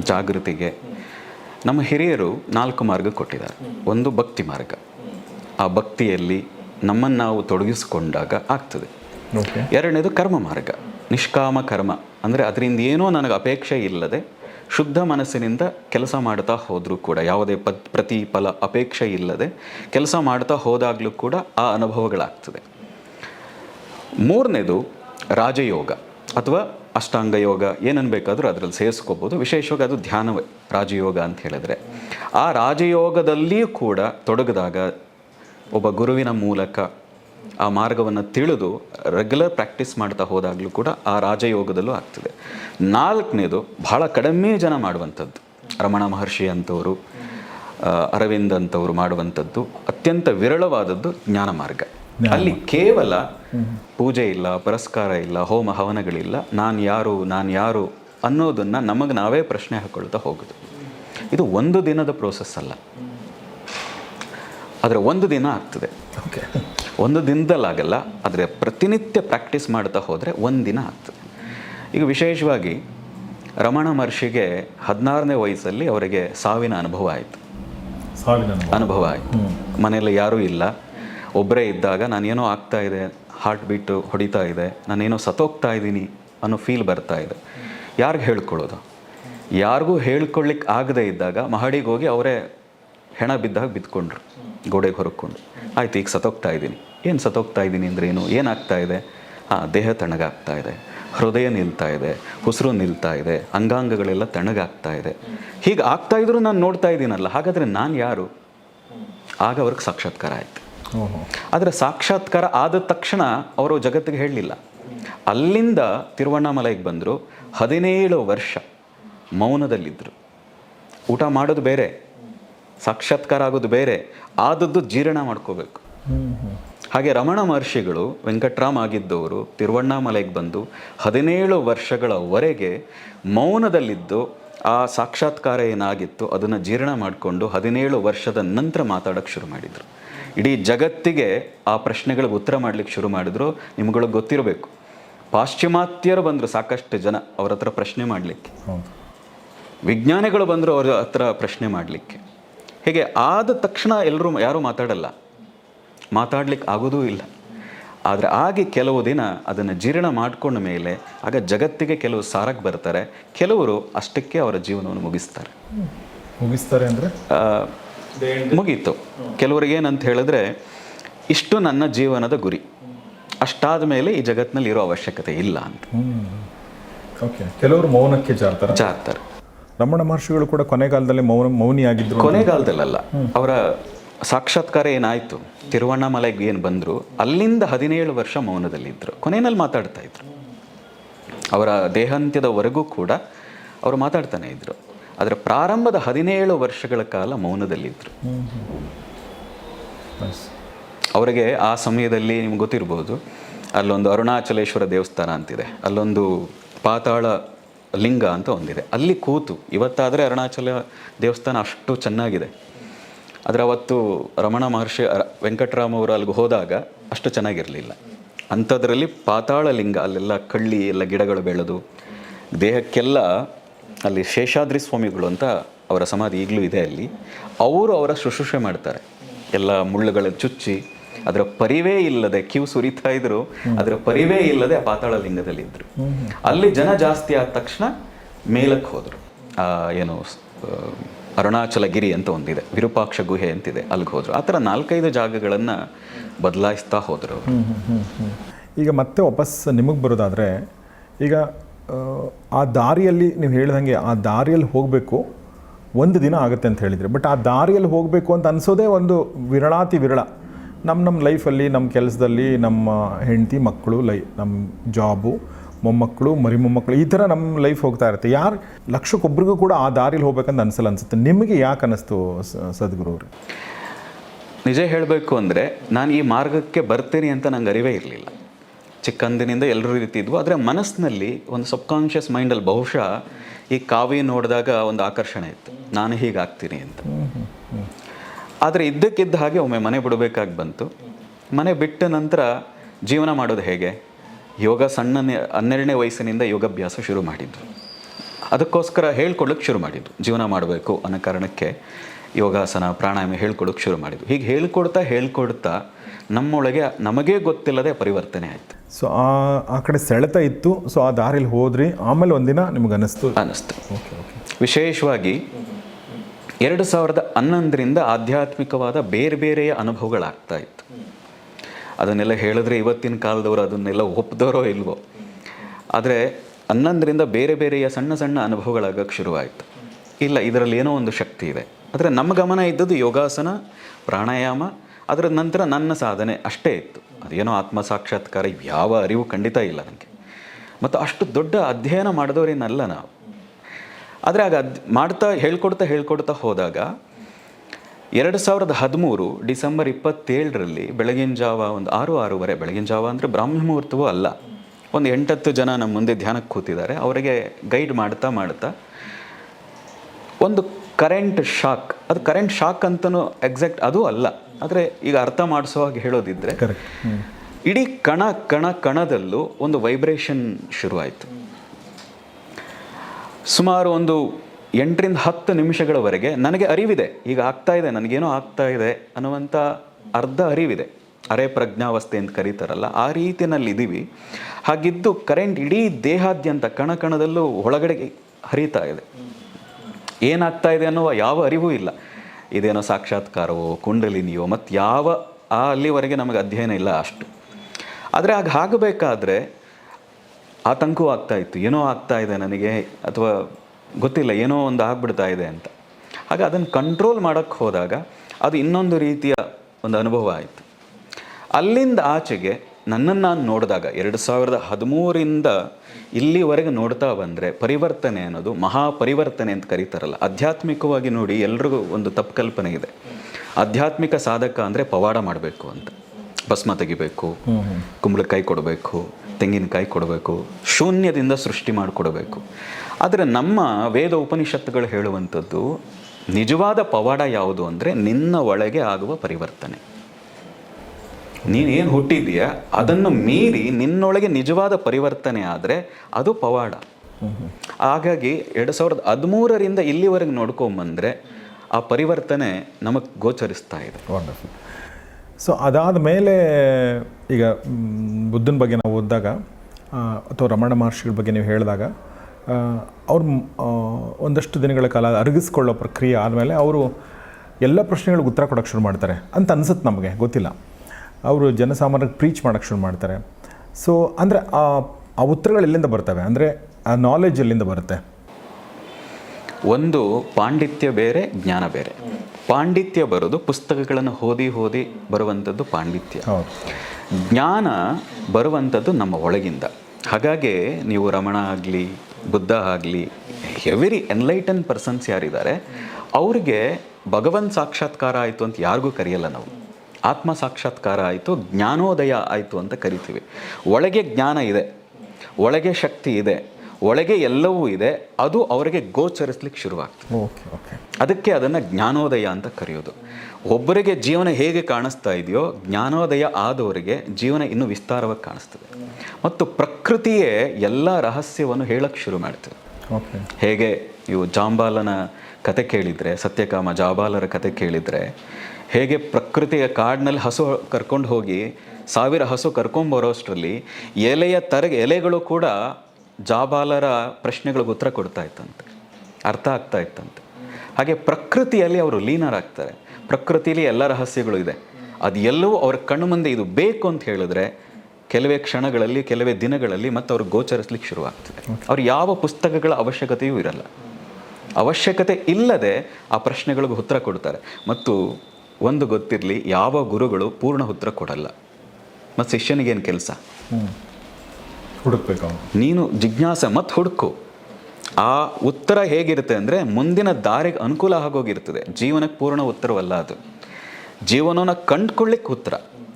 ಜಾಗೃತಿಗೆ. ನಮ್ಮ ಹಿರಿಯರು ನಾಲ್ಕು ಮಾರ್ಗ ಕೊಟ್ಟಿದ್ದಾರೆ. ಒಂದು ಭಕ್ತಿ ಮಾರ್ಗ. ಆ ಭಕ್ತಿಯಲ್ಲಿ ನಮ್ಮನ್ನು ನಾವು ತೊಡಗಿಸಿಕೊಂಡಾಗ ಆಗ್ತದೆ. ಎರಡನೇದು ಕರ್ಮ ಮಾರ್ಗ. ನಿಷ್ಕಾಮ ಕರ್ಮ. ಅಂದರೆ ಅದರಿಂದ ಏನೋ ನನಗೆ ಅಪೇಕ್ಷೆ ಇಲ್ಲದೆ ಶುದ್ಧ ಮನಸ್ಸಿನಿಂದ ಕೆಲಸ ಮಾಡ್ತಾ ಹೋದರೂ ಕೂಡ, ಯಾವುದೇ ಪತ್, ಪ್ರತಿಫಲ ಅಪೇಕ್ಷೆ ಇಲ್ಲದೆ ಕೆಲಸ ಮಾಡ್ತಾ ಹೋದಾಗಲೂ ಕೂಡ ಆ ಅನುಭವಗಳಾಗ್ತದೆ. ಮೂರನೇದು ರಾಜಯೋಗ ಅಥವಾ ಅಷ್ಟಾಂಗ ಯೋಗ ಏನನ್ನು ಬೇಕಾದರೂ ಅದರಲ್ಲಿ ಸೇರಿಸ್ಕೋಬೋದು. ವಿಶೇಷವಾಗಿ ಅದು ಧ್ಯಾನವೇ, ರಾಜಯೋಗ ಅಂತ ಹೇಳಿದರೆ. ಆ ರಾಜಯೋಗದಲ್ಲಿಯೂ ಕೂಡ ತೊಡಗಿದಾಗ ಒಬ್ಬ ಗುರುವಿನ ಮೂಲಕ ಆ ಮಾರ್ಗವನ್ನು ತಿಳಿದು ರೆಗ್ಯುಲರ್ ಪ್ರಾಕ್ಟೀಸ್ ಮಾಡ್ತಾ ಹೋದಾಗಲೂ ಕೂಡ ಆ ರಾಜಯೋಗದಲ್ಲೂ ಆಗ್ತದೆ. ನಾಲ್ಕನೇದು ಬಹಳ ಕಡಿಮೆ ಜನ ಮಾಡುವಂಥದ್ದು. ರಮಣ ಮಹರ್ಷಿ ಅಂತವರು ಆ, ಅರವಿಂದ್ ಅಂತವರು ಮಾಡುವಂಥದ್ದು ಅತ್ಯಂತ ವಿರಳವಾದದ್ದು ಜ್ಞಾನ ಮಾರ್ಗ. ಅಲ್ಲಿ ಕೇವಲ ಪೂಜೆ ಇಲ್ಲ ಪುರಸ್ಕಾರ ಇಲ್ಲ ಹೋಮ ಹವನಗಳಿಲ್ಲ ನಾನು ಯಾರು ನಾನು ಯಾರು ಅನ್ನೋದನ್ನು ನಮಗೆ ನಾವೇ ಪ್ರಶ್ನೆ ಹಾಕೊಳ್ತಾ ಹೋಗೋದು. ಇದು ಒಂದು ದಿನದ ಪ್ರೋಸೆಸ್ ಅಲ್ಲ. ಆದರೆ ಒಂದು ದಿನ ಆಗ್ತದೆ. ಓಕೆ ಒಂದು ದಿನದಲ್ಲಾಗಲ್ಲ ಆದರೆ ಪ್ರತಿನಿತ್ಯ ಪ್ರಾಕ್ಟೀಸ್ ಮಾಡ್ತಾ ಹೋದರೆ ಒಂದು ದಿನ ಆಗ್ತದೆ ಈಗ ವಿಶೇಷವಾಗಿ ರಮಣ ಮಹರ್ಷಿಗೆ ಹದಿನಾರನೇ ವಯಸ್ಸಲ್ಲಿ ಅವರಿಗೆ ಸಾವಿನ ಅನುಭವ ಆಯಿತು. ಸಾವಿನ ಅನುಭವ. ಅನುಭವ ಆಯಿತು. ಮನೆಯಲ್ಲಿ ಯಾರೂ ಇಲ್ಲ. ಒಬ್ಬರೇ ಇದ್ದಾಗ ನಾನೇನೋ ಆಗ್ತಾ ಇದೆ ಹಾರ್ಟ್ ಬೀಟು ಹೊಡಿತಾ ಇದೆ ನಾನೇನೋ ಸತ್ತೋಗ್ತಾ ಇದ್ದೀನಿ ಅನ್ನೋ ಫೀಲ್ ಬರ್ತಾ ಇದೆ. ಯಾರಿಗೆ ಹೇಳ್ಕೊಳ್ಳೋದು? ಯಾರಿಗೂ ಹೇಳ್ಕೊಳ್ಳಿಕ್ಕೆ ಆಗದೇ ಇದ್ದಾಗ ಮಹಡಿಗೆ ಹೋಗಿ ಅವರೇ ಹೆಣ ಬಿದ್ದಾಗ ಬಿದ್ಕೊಂಡ್ರು ಗೋಡೆಗೆ ಹೊರಕೊಂಡು ಆಯ್ತು ಈಗ ಸತ್ತೋಗ್ತಾ ಇದ್ದೀನಿ. ಏನು ಸತ್ತೋಗ್ತಾ ಇದ್ದೀನಿ ಅಂದರೆ ಏನು? ಏನಾಗ್ತಾ ಇದೆ? ಹಾಂ ದೇಹ ತಣ್ಣಗಾಗ್ತಾ ಇದೆ. ಹೃದಯ ನಿಲ್ತಾ ಇದೆ. ಉಸಿರು ನಿಲ್ತಾ ಇದೆ. ಅಂಗಾಂಗಗಳೆಲ್ಲ ತಣ್ಣಗಾಗ್ತಾ ಇದೆ. ಹೀಗೆ ಆಗ್ತಾ ಇದ್ರು ನಾನು ನೋಡ್ತಾ ಇದ್ದೀನಲ್ಲ ಹಾಗಾದರೆ ನಾನು ಯಾರು? ಆಗ ಅವ್ರಿಗೆ ಸಾಕ್ಷಾತ್ಕಾರ ಆಯಿತು. ಆದರೆ ಸಾಕ್ಷಾತ್ಕಾರ ಆದ ತಕ್ಷಣ ಅವರು ಜಗತ್ತಿಗೆ ಹೇಳಲಿಲ್ಲ. ಅಲ್ಲಿಂದ ತಿರುವಣ್ಣಾಮಲೈಗೆ ಬಂದರು. ಹದಿನೇಳು ವರ್ಷ ಮೌನದಲ್ಲಿದ್ದರು ಊಟ ಮಾಡೋದು ಬೇರೆ ಸಾಕ್ಷಾತ್ಕಾರ ಆಗೋದು ಬೇರೆ ಆದದ್ದು ಜೀರ್ಣ ಮಾಡ್ಕೋಬೇಕು. ಹಾಗೆ ರಮಣ ಮಹರ್ಷಿಗಳು ವೆಂಕಟರಾಮ್ ಆಗಿದ್ದವರು ತಿರುವಣ್ಣಾಮಲೈಗೆ ಬಂದು ಹದಿನೇಳು ವರ್ಷಗಳವರೆಗೆ ಮೌನದಲ್ಲಿದ್ದು ಆ ಸಾಕ್ಷಾತ್ಕಾರ ಏನಾಗಿತ್ತು ಅದನ್ನು ಜೀರ್ಣ ಮಾಡಿಕೊಂಡು ಹದಿನೇಳು ವರ್ಷದ ನಂತರ ಮಾತಾಡೋಕ್ಕೆ ಶುರು ಮಾಡಿದರು. ಇಡೀ ಜಗತ್ತಿಗೆ ಆ ಪ್ರಶ್ನೆಗಳಿಗೆ ಉತ್ತರ ಮಾಡಲಿಕ್ಕೆ ಶುರು ಮಾಡಿದ್ರು. ನಿಮ್ಗಳಿಗೆ ಗೊತ್ತಿರಬೇಕು. ಪಾಶ್ಚಿಮಾತ್ಯರು ಬಂದರು ಸಾಕಷ್ಟು ಜನ ಅವ್ರ ಹತ್ರ ಪ್ರಶ್ನೆ ಮಾಡಲಿಕ್ಕೆ. ವಿಜ್ಞಾನಿಗಳು ಬಂದರು ಅವ್ರ ಹತ್ರ ಪ್ರಶ್ನೆ ಮಾಡಲಿಕ್ಕೆ. ಹೀಗೆ ಆದ ತಕ್ಷಣ ಎಲ್ಲರೂ ಯಾರೂ ಮಾತಾಡಲ್ಲ. ಮಾತಾಡ್ಲಿಕ್ಕೆ ಆಗೋದೂ ಇಲ್ಲ. ಆದರೆ ಆಗಿ ಕೆಲವು ದಿನ ಅದನ್ನು ಜೀರ್ಣ ಮಾಡಿಕೊಂಡ ಮೇಲೆ ಆಗ ಜಗತ್ತಿಗೆ ಕೆಲವು ಸಾರಕ್ಕೆ ಬರ್ತಾರೆ. ಕೆಲವರು ಅಷ್ಟಕ್ಕೆ ಅವರ ಜೀವನವನ್ನು ಮುಗಿಸ್ತಾರೆ. ಮುಗಿಸ್ತಾರೆ ಅಂದರೆ? ಮುಗೀತು. ಕೆಲವರಿಗೆ ಏನಂತ ಹೇಳಿದ್ರೆ ಇಷ್ಟು ನನ್ನ ಜೀವನದ ಗುರಿ. ಅಷ್ಟಾದ ಮೇಲೆ ಈ ಜಗತ್ತಿನಲ್ಲಿ ಇರೋ ಅವಶ್ಯಕತೆ ಇಲ್ಲ ಅಂತ. ಓಕೆ ಕೆಲವರು ಮೌನಕ್ಕೆ ಜಾರ್ತಾರೆ? ಜಾರ್ತಾರೆ. ರಮಣ ಮಹರ್ಷಿಗಳು ಕೂಡ ಕೊನೆಗಾಲದಲ್ಲಿ ಮೌನ ಮೌನಿಯಾಗಿದ್ದರು ಕೊನೆಗಾಲದಲ್ಲ ಅವರ ಸಾಕ್ಷಾತ್ಕಾರ ಏನಾಯಿತು? ತಿರುವಣ್ಣಾಮಲೆಗೆ ಏನು ಬಂದರು? ಅಲ್ಲಿಂದ ಹದಿನೇಳು ವರ್ಷ ಮೌನದಲ್ಲಿದ್ದರು ಕೊನೆಯಲ್ಲಿ ಮಾತಾಡ್ತಾ ಇದ್ರು. ಅವರ ದೇಹಾಂತ್ಯದವರೆಗೂ ಕೂಡ ಅವರು ಮಾತಾಡ್ತಾನೆ ಇದ್ರು. ಅದರ ಪ್ರಾರಂಭದ ಹದಿನೇಳು ವರ್ಷಗಳ ಕಾಲ ಮೌನದಲ್ಲಿದ್ದರು. ಅವರಿಗೆ ಆ ಸಮಯದಲ್ಲಿ ನಿಮ್ಗೆ ಗೊತ್ತಿರ್ಬೋದು, ಅಲ್ಲೊಂದು ಅರುಣಾಚಲೇಶ್ವರ ದೇವಸ್ಥಾನ ಅಂತಿದೆ. ಅಲ್ಲೊಂದು ಪಾತಾಳ ಲಿಂಗ ಅಂತ ಒಂದಿದೆ. ಅಲ್ಲಿ ಕೂತು, ಇವತ್ತಾದರೆ ಅರುಣಾಚಲ ದೇವಸ್ಥಾನ ಅಷ್ಟು ಚೆನ್ನಾಗಿದೆ. ಆದರೆ ಅವತ್ತು ರಮಣ ಮಹರ್ಷಿ ವೆಂಕಟರಾಮ್ ಅವರು ಅಲ್ಲಿಗೆ ಹೋದಾಗ ಅಷ್ಟು ಚೆನ್ನಾಗಿರಲಿಲ್ಲ. ಅಂಥದ್ರಲ್ಲಿ ಪಾತಾಳ ಲಿಂಗ, ಅಲ್ಲೆಲ್ಲ ಕಳ್ಳಿ, ಎಲ್ಲ ಗಿಡಗಳು ಬೆಳೆದು, ದೇಹಕ್ಕೆಲ್ಲ ಅಲ್ಲಿ ಶೇಷಾದ್ರಿ ಸ್ವಾಮಿಗಳು ಅಂತ ಅವರ ಸಮಾಧಿ ಈಗಲೂ ಇದೆ ಅಲ್ಲಿ. ಅವರು ಅವರ ಶುಶ್ರೂಷೆ ಮಾಡ್ತಾರೆ. ಎಲ್ಲ ಮುಳ್ಳುಗಳನ್ನು ಚುಚ್ಚಿ, ಅದರ ಪರಿವೇ ಇಲ್ಲದೆ ಕ್ಯೂ ಸುರಿತಾ ಇದ್ರು, ಅದರ ಪರಿವೇ ಇಲ್ಲದೆ ಆ ಪಾತಾಳ ಲಿಂಗದಲ್ಲಿ ಇದ್ರು. ಅಲ್ಲಿ ಜನ ಜಾಸ್ತಿ ಆದ ತಕ್ಷಣ ಮೇಲಕ್ಕೆ ಹೋದರು. ಏನು ಅರುಣಾಚಲಗಿರಿ ಅಂತ ಒಂದಿದೆ, ವಿರೂಪಾಕ್ಷ ಗುಹೆ ಅಂತಿದೆ ಅಲ್ಲಿಗೆ ಹೋದರು. ಆ ಥರ ನಾಲ್ಕೈದು ಜಾಗಗಳನ್ನು ಬದಲಾಯಿಸ್ತಾ ಹೋದರು. ಈಗ ಮತ್ತೆ ವಾಪಸ್ ನಿಮಗೆ ಬರೋದಾದರೆ, ಈಗ, ಆ ದಾರಿಯಲ್ಲಿ ನೀವು ಹೇಳ್ದಂಗೆ ಆ ದಾರಿಯಲ್ಲಿ ಹೋಗಬೇಕು, ಒಂದು ದಿನ ಆಗುತ್ತೆ ಅಂತ ಹೇಳಿದರೆ. ಬಟ್ ಆ ದಾರಿಯಲ್ಲಿ ಹೋಗಬೇಕು ಅಂತ ಅನಿಸೋದೇ ಒಂದು ವಿರಳಾತಿ ವಿರಳ. ನಮ್ಮ ನಮ್ಮ ಲೈಫಲ್ಲಿ ನಮ್ಮ ಕೆಲಸದಲ್ಲಿ, ನಮ್ಮ ಹೆಂಡತಿ ಮಕ್ಕಳು, ಲೈ ನಮ್ಮ ಜಾಬು ಮೊಮ್ಮಕ್ಕಳು ಮರಿ ಮೊಮ್ಮಕ್ಕಳು ಈ ಥರ ನಮ್ಮ ಲೈಫ್ ಹೋಗ್ತಾ ಇರುತ್ತೆ. ಯಾರು ಲಕ್ಷಕ್ಕೊಬ್ರಿಗೂ ಕೂಡ ಆ ದಾರಿಲಿ ಹೋಗ್ಬೇಕಂತ ಅನಿಸಲ್ಲ ಅನಿಸುತ್ತೆ. ನಿಮಗೆ ಯಾಕೆ ಅನ್ನಿಸ್ತು ಸದ್ಗುರು ಅವರು? ನಿಜ ಹೇಳಬೇಕು ಅಂದರೆ ನಾನು ಈ ಮಾರ್ಗಕ್ಕೆ ಬರ್ತೀನಿ ಅಂತ ನಂಗೆ ಅರಿವೇ ಇರಲಿಲ್ಲ. ಚಿಕ್ಕಂದಿನಿಂದ ಎಲ್ಲರೂ ರೀತಿ ಇದ್ವು. ಆದರೆ ಮನಸ್ಸಿನಲ್ಲಿ ಒಂದು ಸಬ್ಕಾನ್ಷಿಯಸ್ ಮೈಂಡಲ್ಲಿ ಬಹುಶಃ ಈ ಕಾವ್ಯ ನೋಡಿದಾಗ ಒಂದು ಆಕರ್ಷಣೆ ಇತ್ತು. ನಾನು ಹೀಗಾಗ್ತೀನಿ ಅಂತ. ಆದರೆ ಇದ್ದಕ್ಕಿದ್ದ ಹಾಗೆ ಒಮ್ಮೆ ಮನೆ ಬಿಡಬೇಕಾಗಿ ಬಂತು. ಮನೆ ಬಿಟ್ಟ ನಂತರ ಜೀವನ ಮಾಡೋದು ಹೇಗೆ? ಯೋಗ ಸಣ್ಣ ಹನ್ನೆರಡನೇ ವಯಸ್ಸಿನಿಂದ ಯೋಗಾಭ್ಯಾಸ ಶುರು ಮಾಡಿದ್ದು. ಅದಕ್ಕೋಸ್ಕರ ಹೇಳ್ಕೊಳ್ಳೋಕೆ ಶುರು ಮಾಡಿದ್ದು. ಜೀವನ ಮಾಡಬೇಕು ಅನ್ನೋ ಕಾರಣಕ್ಕೆ ಯೋಗಾಸನ ಪ್ರಾಣಾಯಾಮ ಹೇಳ್ಕೊಡೋಕೆ ಶುರು ಮಾಡಿದ್ದು. ಹೀಗೆ ಹೇಳ್ಕೊಡ್ತಾ ಹೇಳ್ಕೊಡ್ತಾ ನಮ್ಮೊಳಗೆ ನಮಗೇ ಗೊತ್ತಿಲ್ಲದೆ ಪರಿವರ್ತನೆ ಆಯಿತು. ಸೊ ಆ ಆ ಕಡೆ ಸೆಳೆತ ಇತ್ತು. ಸೊ ಆ ದಾರಿಲಿ ಹೋದ್ರಿ. ಆಮೇಲೆ ಒಂದಿನ ನಿಮ್ಗೆ ಅನ್ನಿಸ್ತು. ಅನ್ನಿಸ್ತು. ಓಕೆ ಓಕೆ ವಿಶೇಷವಾಗಿ ಎರಡು ಸಾವಿರದ ಹನ್ನೊಂದರಿಂದ ಆಧ್ಯಾತ್ಮಿಕವಾದ ಬೇರೆ ಬೇರೆಯ ಅನುಭವಗಳಾಗ್ತಾ ಇತ್ತು. ಅದನ್ನೆಲ್ಲ ಹೇಳಿದ್ರೆ ಇವತ್ತಿನ ಕಾಲದವರು ಅದನ್ನೆಲ್ಲ ಒಪ್ದವರೋ ಇಲ್ವೋ? ಆದರೆ ಹನ್ನೊಂದರಿಂದ ಬೇರೆ ಬೇರೆಯ ಸಣ್ಣ ಸಣ್ಣ ಅನುಭವಗಳಾಗಕ್ಕೆ ಶುರುವಾಯಿತು. ಇಲ್ಲ, ಇದರಲ್ಲಿ ಏನೋ ಒಂದು ಶಕ್ತಿ ಇದೆ. ಆದರೆ ನಮ್ಮ ಗಮನ ಇದ್ದದ್ದು ಯೋಗಾಸನ, ಪ್ರಾಣಾಯಾಮ ಅದರ ನಂತರ ನನ್ನ ಸಾಧನೆ ಅಷ್ಟೇ ಇತ್ತು. ಅದೇನೋ ಆತ್ಮ ಸಾಕ್ಷಾತ್ಕಾರ ಯಾವ ಅರಿವು ಖಂಡಿತ ಇಲ್ಲ ನನಗೆ ಮತ್ತು ಅಷ್ಟು ದೊಡ್ಡ ಅಧ್ಯಯನ ಮಾಡಿದವರೇನಲ್ಲ ನಾವು. ಆದರೆ ಆಗ ಅದು ಮಾಡ್ತಾ ಹೇಳ್ಕೊಡ್ತಾ ಹೇಳ್ಕೊಡ್ತಾ ಹೋದಾಗ ಎರಡು ಸಾವಿರದ ಹದಿಮೂರು ಡಿಸೆಂಬರ್ ಇಪ್ಪತ್ತೇಳರಲ್ಲಿ ಬೆಳಗಿನ ಜಾವ ಒಂದು ಆರು ಆರೂವರೆ ಬೆಳಗಿನ ಜಾವ ಅಂದರೆ ಬ್ರಾಹ್ಮ ಮುಹೂರ್ತವೂ ಅಲ್ಲ. ಒಂದು ಎಂಟತ್ತು ಜನ ನಮ್ಮ ಮುಂದೆ ಧ್ಯಾನಕ್ಕೆ ಕೂತಿದ್ದಾರೆ. ಅವರಿಗೆ ಗೈಡ್ ಮಾಡ್ತಾ ಮಾಡ್ತಾ ಒಂದು ಕರೆಂಟ್ ಶಾಕ್. ಅದು ಕರೆಂಟ್ ಶಾಕ್ ಅಂತಲೂ ಎಕ್ಸಾಕ್ಟ್ ಅದು ಅಲ್ಲ. ಆದರೆ ಈಗ ಅರ್ಥ ಮಾಡಿಸೋ ಹಾಗೆ ಹೇಳೋದಿದ್ರೆ ಕರೆಕ್ಟ್ ಇಡೀ ಕಣ ಕಣ ಕಣದಲ್ಲೂ ಒಂದು ವೈಬ್ರೇಷನ್ ಶುರುವಾಯಿತು. ಸುಮಾರು ಒಂದು ಎಂಟರಿಂದ ಹತ್ತು ನಿಮಿಷಗಳವರೆಗೆ ನನಗೆ ಅರಿವಿದೆ. ಈಗ ಆಗ್ತಾ ಇದೆ, ನನಗೇನೋ ಆಗ್ತಾ ಇದೆ ಅನ್ನುವಂಥ ಅರ್ಧ ಅರಿವಿದೆ. ಅರೆ ಪ್ರಜ್ಞಾವಸ್ಥೆ ಅಂತ ಕರೀತಾರಲ್ಲ, ಆ ರೀತಿಯಲ್ಲಿ ಇದ್ದೀವಿ ಹಾಗಿದ್ದು ಕರೆಂಟ್ ಇಡೀ ದೇಹಾದ್ಯಂತ ಕಣ ಕಣದಲ್ಲೂ ಒಳಗಡೆ ಹರಿತಾ ಇದೆ. ಏನಾಗ್ತಾ ಇದೆ ಅನ್ನುವ ಯಾವ ಅರಿವೂ ಇಲ್ಲ. ಇದೇನೋ ಸಾಕ್ಷಾತ್ಕಾರವೋ, ಕುಂಡಲಿನಿಯೋ ಮತ್ತು ಯಾವ, ಆ ಅಲ್ಲಿವರೆಗೆ ನಮಗೆ ಅಧ್ಯಯನ ಇಲ್ಲ ಅಷ್ಟು. ಆದರೆ ಆಗ ಆಗಬೇಕಾದ್ರೆ ಆತಂಕವೂ ಆಗ್ತಾ ಇತ್ತು. ಏನೋ ಆಗ್ತಾ ಇದೆ ನನಗೆ, ಅಥವಾ ಗೊತ್ತಿಲ್ಲ ಏನೋ ಒಂದು ಆಗ್ಬಿಡ್ತಾ ಇದೆ ಅಂತ. ಆಗ ಅದನ್ನು ಕಂಟ್ರೋಲ್ ಮಾಡೋಕ್ಕೆ ಹೋದಾಗ ಅದು ಇನ್ನೊಂದು ರೀತಿಯ ಒಂದು ಅನುಭವ ಆಯಿತು. ಅಲ್ಲಿಂದ ಆಚೆಗೆ ನನ್ನನ್ನು ನಾನು ನೋಡಿದಾಗ ಎರಡು ಸಾವಿರದ ಹದಿಮೂರಿಂದ ಇಲ್ಲಿವರೆಗೆ ನೋಡ್ತಾ ಬಂದರೆ ಪರಿವರ್ತನೆ ಅನ್ನೋದು ಮಹಾಪರಿವರ್ತನೆ ಅಂತ ಕರೀತಾರಲ್ಲ ಆಧ್ಯಾತ್ಮಿಕವಾಗಿ ನೋಡಿ ಎಲ್ರಿಗೂ ಒಂದು ತಪ್ಪು ಕಲ್ಪನೆ ಇದೆ. ಆಧ್ಯಾತ್ಮಿಕ ಸಾಧಕ ಅಂದರೆ ಪವಾಡ ಮಾಡಬೇಕು ಅಂತ. ಭಸ್ಮ ತೆಗಿಬೇಕು ಕುಂಬಳಕಾಯಿ ಕೊಡಬೇಕು ತೆಂಗಿನಕಾಯಿ ಕೊಡಬೇಕು ಶೂನ್ಯದಿಂದ ಸೃಷ್ಟಿ ಮಾಡಿಕೊಡಬೇಕು. ಆದರೆ ನಮ್ಮ ವೇದ ಉಪನಿಷತ್ತುಗಳು ಹೇಳುವಂಥದ್ದು, ನಿಜವಾದ ಪವಾಡ ಯಾವುದು ಅಂದರೆ ನಿನ್ನ ಒಳಗೆ ಆಗುವ ಪರಿವರ್ತನೆ. ನೀನೇನು ಹುಟ್ಟಿದೀಯ ಅದನ್ನು ಮೀರಿ ನಿನ್ನೊಳಗೆ ನಿಜವಾದ ಪರಿವರ್ತನೆ ಆದರೆ ಅದು ಪವಾಡ. ಹಾಗಾಗಿ ಎರಡು ಸಾವಿರದ ಹದಿಮೂರರಿಂದ ಇಲ್ಲಿವರೆಗೆ ನೋಡ್ಕೊಂಬಂದರೆ ಆ ಪರಿವರ್ತನೆ ನಮಗೆ ಗೋಚರಿಸ್ತಾ ಇದೆ. ವಂಡರ್ಫುಲ್ ಸೊ ಅದಾದ ಮೇಲೆ ಈಗ ಬುದ್ಧನ ಬಗ್ಗೆ ನಾವು ಓದಿದಾಗ ಅಥವಾ ರಮಣ ಮಹರ್ಷಿಗಳ ಬಗ್ಗೆ ನೀವು ಹೇಳಿದಾಗ ಅವ್ರು ಒಂದಷ್ಟು ದಿನಗಳ ಕಾಲ ಅರಗಿಸ್ಕೊಳ್ಳೋ ಪ್ರಕ್ರಿಯೆ ಆದಮೇಲೆ ಅವರು ಎಲ್ಲ ಪ್ರಶ್ನೆಗಳಿಗೆ ಉತ್ತರ ಕೊಡೋಕ್ಕೆ ಶುರು ಮಾಡ್ತಾರೆ ಅಂತ ಅನ್ಸುತ್ತೆ ನಮಗೆ ಗೊತ್ತಿಲ್ಲ. ಅವರು ಜನಸಾಮಾನ್ಯರಿಗೆ ಪ್ರೀಚ್ ಮಾಡೋಕ್ಕೆ ಶುರು ಮಾಡ್ತಾರೆ. ಸೊ ಅಂದರೆ ಆ ಆ ಉತ್ತರಗಳು ಎಲ್ಲಿಂದ ಬರ್ತವೆ? ಅಂದರೆ ಆ ನಾಲೆಜ್ ಎಲ್ಲಿಂದ ಬರುತ್ತೆ? ಒಂದು ಪಾಂಡಿತ್ಯ ಬೇರೆ ಜ್ಞಾನ ಬೇರೆ. ಪಾಂಡಿತ್ಯ ಬರೋದು ಪುಸ್ತಕಗಳನ್ನು ಓದಿ ಓದಿ ಬರುವಂಥದ್ದು ಪಾಂಡಿತ್ಯ. ಜ್ಞಾನ ಬರುವಂಥದ್ದು ನಮ್ಮ ಒಳಗಿಂದ. ಹಾಗಾಗಿ ನೀವು ರಮಣ ಆಗಲಿ ಬುದ್ಧ ಆಗಲಿ ಎವ್ರಿ ಎನ್ಲೈಟನ್ ಪರ್ಸನ್ಸ್ ಯಾರಿದ್ದಾರೆ, ಅವ್ರಿಗೆ ಭಗವನ್ ಸಾಕ್ಷಾತ್ಕಾರ ಆಯಿತು ಅಂತ ಯಾರಿಗೂ ಕರೆಯಲ್ಲ ನಾವು. ಆತ್ಮ ಸಾಕ್ಷಾತ್ಕಾರ ಆಯಿತು, ಜ್ಞಾನೋದಯ ಆಯಿತು ಅಂತ ಕರಿತೀವಿ. ಒಳಗೆ ಜ್ಞಾನ ಇದೆ, ಒಳಗೆ ಶಕ್ತಿ ಇದೆ, ಒಳಗೆ ಎಲ್ಲವೂ ಇದೆ, ಅದು ಅವರಿಗೆ ಗೋಚರಿಸ್ಲಿಕ್ಕೆ ಶುರುವಾಗ್ತದೆ. ಓಕೆ ಓಕೆ ಅದಕ್ಕೆ ಅದನ್ನು ಜ್ಞಾನೋದಯ ಅಂತ ಕರೆಯೋದು. ಒಬ್ಬರಿಗೆ ಜೀವನ ಹೇಗೆ ಕಾಣಿಸ್ತಾ ಇದೆಯೋ ಜ್ಞಾನೋದಯ ಆದವರಿಗೆ ಜೀವನ ಇನ್ನೂ ವಿಸ್ತಾರವಾಗಿ ಕಾಣಿಸ್ತದೆ. ಮತ್ತು ಪ್ರಕೃತಿಯೇ ಎಲ್ಲ ರಹಸ್ಯವನ್ನು ಹೇಳಕ್ಕೆ ಶುರು ಮಾಡ್ತದೆ. ಓಕೆ ಹೇಗೆ ಇವು ಜಾಂಬಾಲನ ಕತೆ ಕೇಳಿದರೆ ಸತ್ಯಕಾಮ ಜಾಬಾಲರ ಕತೆ ಕೇಳಿದರೆ ಹೇಗೆ ಪ್ರಕೃತಿಯ ಕಾಡಿನಲ್ಲಿ ಹಸು ಕರ್ಕೊಂಡು ಹೋಗಿ ಸಾವಿರ ಹಸು ಕರ್ಕೊಂಬರೋಷ್ಟರಲ್ಲಿ ಎಲೆಯ ತರಗೆ ಎಲೆಗಳು ಕೂಡ ಜಾಬಾಲರ ಪ್ರಶ್ನೆಗಳಿಗೆ ಉತ್ತರ ಕೊಡ್ತಾ ಇತ್ತಂತೆ. ಅರ್ಥ ಆಗ್ತಾ ಇತ್ತಂತೆ. ಹಾಗೆ ಪ್ರಕೃತಿಯಲ್ಲಿ ಅವರು ಲೀನರಾಗ್ತಾರೆ. ಪ್ರಕೃತಿಯಲ್ಲಿ ಎಲ್ಲ ರಹಸ್ಯಗಳು ಇದೆ. ಅದು ಎಲ್ಲವೂ ಅವ್ರ ಕಣ್ಣು ಮುಂದೆ ಇದು ಬೇಕು ಅಂತ ಹೇಳಿದ್ರೆ ಕೆಲವೇ ಕ್ಷಣಗಳಲ್ಲಿ ಕೆಲವೇ ದಿನಗಳಲ್ಲಿ ಮತ್ತು ಅವ್ರಿಗೆ ಗೋಚರಿಸ್ಲಿಕ್ಕೆ ಶುರುವಾಗ್ತದೆ. ಅವ್ರು ಯಾವ ಪುಸ್ತಕಗಳ ಅವಶ್ಯಕತೆಯೂ ಇರಲ್ಲ. ಅವಶ್ಯಕತೆ ಇಲ್ಲದೆ ಆ ಪ್ರಶ್ನೆಗಳಿಗೆ ಉತ್ತರ ಕೊಡ್ತಾರೆ. ಮತ್ತು ಒಂದು ಗೊತ್ತಿರಲಿ ಯಾವ ಗುರುಗಳು ಪೂರ್ಣ ಉತ್ತರ ಕೊಡಲ್ಲ. ಮತ್ತು ಶಿಷ್ಯನಿಗೇನು ಕೆಲಸ? ಹುಡುಕ್ಬೇಕು ನೀನು ಜಿಜ್ಞಾಸೆ ಮತ್ತು ಹುಡುಕು. ಆ ಉತ್ತರ ಹೇಗಿರುತ್ತೆ ಅಂದರೆ ಮುಂದಿನ ದಾರಿಗೆ ಅನುಕೂಲ ಆಗೋಗಿರ್ತದೆ ಜೀವನಕ್ಕೆ ಪೂರ್ಣ ಉತ್ತರವಲ್ಲ ಅದು. ಜೀವನವನ್ನು ಕಂಡುಕೊಳ್ಳಿಕ್ಕೆ ಉತ್ತರ.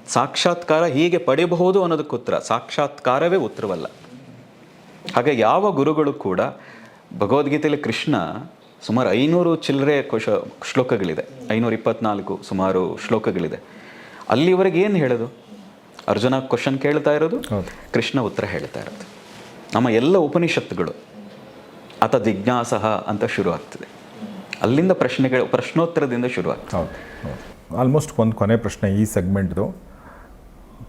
ಸಾಕ್ಷಾತ್ಕಾರ ಹೀಗೆ ಪಡೆಯಬಹುದು ಅನ್ನೋದಕ್ಕೆ ಉತ್ತರ. ಸಾಕ್ಷಾತ್ಕಾರವೇ ಉತ್ತರವಲ್ಲ. ಹಾಗೆ ಯಾವ ಗುರುಗಳು ಕೂಡ ಭಗವದ್ಗೀತೆಯಲ್ಲಿ ಕೃಷ್ಣ ಸುಮಾರು ಐನೂರು ಚಿಲ್ಲರೆ ಕೋಶ ಶ್ಲೋಕಗಳಿದೆ. ಐನೂರ ಇಪ್ಪತ್ನಾಲ್ಕು ಸುಮಾರು ಶ್ಲೋಕಗಳಿದೆ. ಅಲ್ಲಿವರೆಗೆ ಏನು ಹೇಳೋದು? ಅರ್ಜುನ ಕ್ವಶನ್ ಕೇಳ್ತಾ ಇರೋದು. ಕೃಷ್ಣ ಉತ್ತರ ಹೇಳ್ತಾ ಇರೋದು. ನಮ್ಮ ಎಲ್ಲ ಉಪನಿಷತ್ತುಗಳು ಅತ ಜಿಜ್ಞಾಸಹ ಅಂತ ಶುರು ಆಗ್ತದೆ ಅಲ್ಲಿಂದ ಪ್ರಶ್ನೆಗಳು ಪ್ರಶ್ನೋತ್ತರದಿಂದ ಶುರು ಆಗ್ತದೆ ಆಲ್ಮೋಸ್ಟ್ ಒಂದು ಕೊನೆ ಪ್ರಶ್ನೆ ಈ ಸೆಗ್ಮೆಂಟ್ದು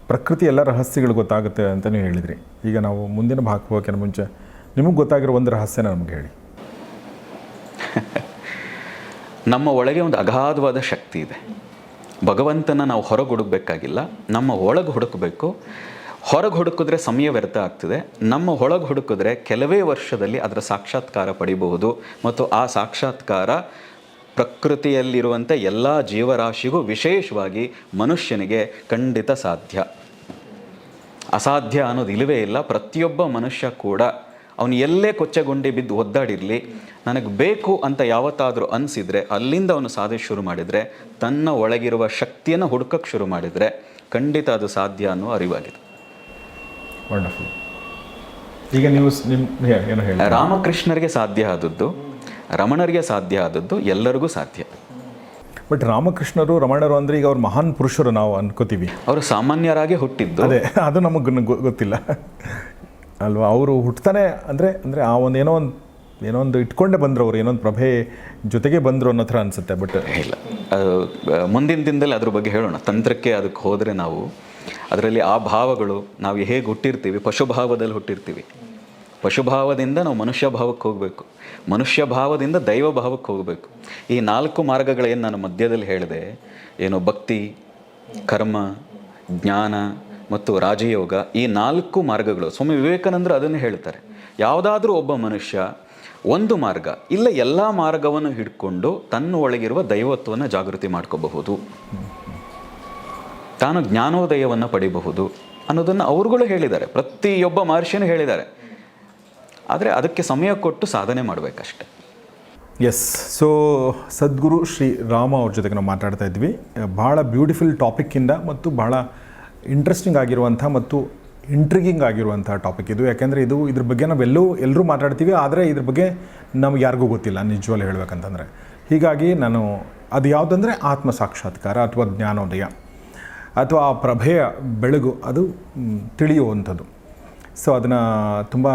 ಪ್ರಕೃತಿ ಎಲ್ಲ ರಹಸ್ಯಗಳು ಗೊತ್ತಾಗುತ್ತೆ ಅಂತ ನೀವು ಹೇಳಿದ್ರಿ. ಈಗ ನಾವು ಮುಂದಿನ ಭಾಗಕ್ಕೆ ಹೋಗೋಕ್ಕಿಂತ ಮುಂಚೆ ನಿಮಗೆ ಗೊತ್ತಾಗಿರೋ ಒಂದು ರಹಸ್ಯನ ನಮಗೆ ಹೇಳಿ. (laughs) ನಮ್ಮ ಒಳಗೆ ಒಂದು ಅಗಾಧವಾದ ಶಕ್ತಿ ಇದೆ. ಭಗವಂತನ ನಾವು ಹೊರಗೆ ಹುಡುಕಬೇಕಾಗಿಲ್ಲ ನಮ್ಮ ಒಳಗೆ ಹುಡುಕಬೇಕು. ಹೊರಗೆ ಹುಡುಕಿದ್ರೆ ಸಮಯ ವ್ಯರ್ಥ ಆಗ್ತದೆ. ನಮ್ಮ ಒಳಗೆ ಹುಡುಕಿದ್ರೆ ಕೆಲವೇ ವರ್ಷದಲ್ಲಿ ಅದರ ಸಾಕ್ಷಾತ್ಕಾರ ಪಡಿಬಹುದು. ಮತ್ತು ಆ ಸಾಕ್ಷಾತ್ಕಾರ ಪ್ರಕೃತಿಯಲ್ಲಿರುವಂಥ ಎಲ್ಲ ಜೀವರಾಶಿಗೂ ವಿಶೇಷವಾಗಿ ಮನುಷ್ಯನಿಗೆ ಖಂಡಿತ ಸಾಧ್ಯ. ಅಸಾಧ್ಯ ಅನ್ನೋದು ಇಲ್ಲವೇ ಇಲ್ಲ. ಪ್ರತಿಯೊಬ್ಬ ಮನುಷ್ಯ ಕೂಡ ಅವನು ಎಲ್ಲೇ ಕೊಚ್ಚೆಗೊಂಡಿ ಬಿದ್ದು ಒದ್ದಾಡಿರಲಿ, ನನಗೆ ಬೇಕು ಅಂತ ಯಾವತ್ತಾದರೂ ಅನಿಸಿದರೆ, ಅಲ್ಲಿಂದ ಅವನು ಸಾಧಿಸಿ ಶುರು ಮಾಡಿದರೆ, ತನ್ನ ಒಳಗಿರುವ ಶಕ್ತಿಯನ್ನು ಹುಡುಕಕ್ಕೆ ಶುರು ಮಾಡಿದರೆ ಖಂಡಿತ ಅದು ಸಾಧ್ಯ ಅನ್ನೋ ಅರಿವಾಗಿದೆ. ವಂಡರ್ಫುಲ್ ಈಗ ನೀವು ನಿಮ್ಮ ನಿಮ್ ಹೇ- ಹೇಳಿ ರಾಮಕೃಷ್ಣರಿಗೆ ಸಾಧ್ಯ ಆದದ್ದು ರಮಣರಿಗೆ ಸಾಧ್ಯ ಆದದ್ದು ಎಲ್ಲರಿಗೂ ಸಾಧ್ಯ. ಬಟ್ ರಾಮಕೃಷ್ಣರು ರಮಣರು ಅಂದರೆ ಈಗ ಅವ್ರು ಮಹಾನ್ ಪುರುಷರು ನಾವು ಅನ್ಕೋತೀವಿ. ಅವರು ಸಾಮಾನ್ಯರಾಗಿ ಹುಟ್ಟಿದ್ದು. ಅದೇ ಅದು ನಮಗೆ ಗೊತ್ತಿಲ್ಲ. ಅಲ್ವಾ ಅವರು ಹುಟ್ತಾನೆ ಅಂದರೆ ಅಂದರೆ ಆ ಒಂದು ಏನೋ ಒಂದು ಏನೋ ಒಂದು ಇಟ್ಕೊಂಡೇ ಬಂದರು ಅವ್ರು ಏನೋ ಒಂದು ಪ್ರಭೆ ಜೊತೆಗೆ ಬಂದರು ಅನ್ನೋ ಥರ ಅನಿಸುತ್ತೆ ಬಟ್ ಇಲ್ಲ. ಮುಂದಿನ ದಿನದಲ್ಲಿ ಅದ್ರ ಬಗ್ಗೆ ಹೇಳೋಣ. ತಂತ್ರಕ್ಕೆ ಅದಕ್ಕೆ ಹೋದರೆ ನಾವು ಅದರಲ್ಲಿ ಆ ಭಾವಗಳು ನಾವು ಹೇಗೆ ಹುಟ್ಟಿರ್ತೀವಿ? ಪಶುಭಾವದಲ್ಲಿ ಹುಟ್ಟಿರ್ತೀವಿ. ಪಶುಭಾವದಿಂದ ನಾವು ಮನುಷ್ಯ ಭಾವಕ್ಕೆ ಹೋಗಬೇಕು. ಮನುಷ್ಯ ಭಾವದಿಂದ ದೈವ ಭಾವಕ್ಕೆ ಹೋಗಬೇಕು. ಈ ನಾಲ್ಕು ಮಾರ್ಗಗಳೇನು ನಾನು ಮಧ್ಯದಲ್ಲಿ ಹೇಳಿದೆ? ಏನು ಭಕ್ತಿ, ಕರ್ಮ, ಜ್ಞಾನ ಮತ್ತು ರಾಜಯೋಗ, ಈ ನಾಲ್ಕು ಮಾರ್ಗಗಳು. ಸ್ವಾಮಿ ವಿವೇಕಾನಂದರು ಅದನ್ನು ಹೇಳ್ತಾರೆ. ಯಾವುದಾದ್ರೂ ಒಬ್ಬ ಮನುಷ್ಯ ಒಂದು ಮಾರ್ಗ, ಇಲ್ಲ ಎಲ್ಲ ಮಾರ್ಗವನ್ನು ಹಿಡ್ಕೊಂಡು ತನ್ನ ಒಳಗಿರುವ ದೈವತ್ವವನ್ನು ಜಾಗೃತಿ ಮಾಡ್ಕೋಬಹುದು. ತಾನು ಜ್ಞಾನೋದಯವನ್ನು ಪಡಿಬಹುದು ಅನ್ನೋದನ್ನು ಅವ್ರುಗಳು ಹೇಳಿದ್ದಾರೆ. ಪ್ರತಿಯೊಬ್ಬ ಮಹರ್ಷಿನೂ ಹೇಳಿದ್ದಾರೆ. ಆದರೆ ಅದಕ್ಕೆ ಸಮಯ ಕೊಟ್ಟು ಸಾಧನೆ ಮಾಡಬೇಕಷ್ಟೆ. ಎಸ್ ಸೊ ಸದ್ಗುರು ಶ್ರೀ ರಾಮ ಅವ್ರ ಜೊತೆಗೆ ನಾವು ಮಾತಾಡ್ತಾ ಇದ್ವಿ. ಭಾಳ ಬ್ಯೂಟಿಫುಲ್ ಟಾಪಿಕ್ಕಿಂದ ಮತ್ತು ಭಾಳ ಇಂಟ್ರೆಸ್ಟಿಂಗ್ ಆಗಿರುವಂಥ ಮತ್ತು ಇಂಟ್ರಿಗಿಂಗ್ ಆಗಿರುವಂಥ ಟಾಪಿಕ್ ಇದು. ಯಾಕೆಂದರೆ ಇದು ಇದ್ರ ಬಗ್ಗೆ ನಾವೆಲ್ಲೂ ಎಲ್ಲರೂ ಮಾತಾಡ್ತೀವಿ, ಆದರೆ ಇದ್ರ ಬಗ್ಗೆ ನಮ್ಗೆ ಯಾರಿಗೂ ಗೊತ್ತಿಲ್ಲ ನಿಜವಲ್ಲ ಹೇಳ್ಬೇಕಂತಂದರೆ. ಹೀಗಾಗಿ ನಾನು ಅದು ಯಾವುದಂದರೆ ಆತ್ಮ ಸಾಕ್ಷಾತ್ಕಾರ ಅಥವಾ ಜ್ಞಾನೋದಯ. ಅಥವಾ ಆ ಪ್ರಭೆಯ ಬೆಳಗು, ಅದು ತಿಳಿಯುವಂಥದ್ದು. ಸೊ ಅದನ್ನು ತುಂಬ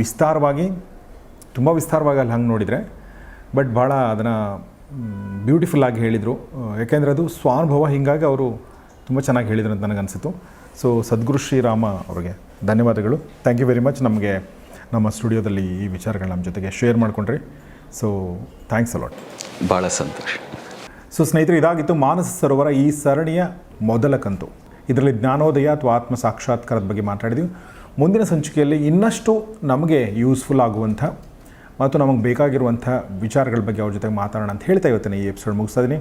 ವಿಸ್ತಾರವಾಗಿ ತುಂಬ ವಿಸ್ತಾರವಾಗಿ ಅಲ್ಲಿ ಹಂಗೆ ನೋಡಿದರೆ, ಬಟ್ ಭಾಳ ಅದನ್ನು ಬ್ಯೂಟಿಫುಲ್ ಆಗಿ ಹೇಳಿದರು. ಯಾಕೆಂದರೆ ಅದು ಸ್ವಾನುಭವ, ಹೀಗಾಗಿ ಅವರು ತುಂಬ ಚೆನ್ನಾಗಿ ಹೇಳಿದರು ಅಂತ ನನಗನ್ಸಿತು ಸೊ ಸದ್ಗುರು ಶ್ರೀರಾಮ ಅವರಿಗೆ ಧನ್ಯವಾದಗಳು. ಥ್ಯಾಂಕ್ ಯು ವೆರಿ ಮಚ್ ನಮಗೆ, ನಮ್ಮ ಸ್ಟುಡಿಯೋದಲ್ಲಿ ಈ ವಿಚಾರಗಳು ನಮ್ಮ ಜೊತೆಗೆ ಶೇರ್ ಮಾಡಿಕೊಂಡ್ರಿ. ಸೊ ಥ್ಯಾಂಕ್ಸ್ ಅಲಾಟ್ ಭಾಳ ಸಂತೋಷ. ಸೊ ಸ್ನೇಹಿತರೆ, ಇದಾಗಿತ್ತು ಮಾನಸ ಸರೋವರ ಈ ಸರಣಿಯ ಮೊದಲ ಕಂತು. ಇದರಲ್ಲಿ ಜ್ಞಾನೋದಯ ಅಥವಾ ಆತ್ಮ ಸಾಕ್ಷಾತ್ಕಾರದ ಬಗ್ಗೆ ಮಾತಾಡಿದ್ವಿ. ಮುಂದಿನ ಸಂಚಿಕೆಯಲ್ಲಿ ಇನ್ನಷ್ಟು ನಮಗೆ ಯೂಸ್ಫುಲ್ ಆಗುವಂಥ ಮತ್ತು ನಮಗೆ ಬೇಕಾಗಿರುವಂಥ ವಿಚಾರಗಳ ಬಗ್ಗೆ ಅವ್ರ ಜೊತೆಗೆ ಮಾತಾಡೋಣ ಅಂತ ಹೇಳ್ತಾ ಇವತ್ತಿನ ಈ ಎಪಿಸೋಡ್ ಮುಗಿಸ್ತಾ ಇದ್ದೀನಿ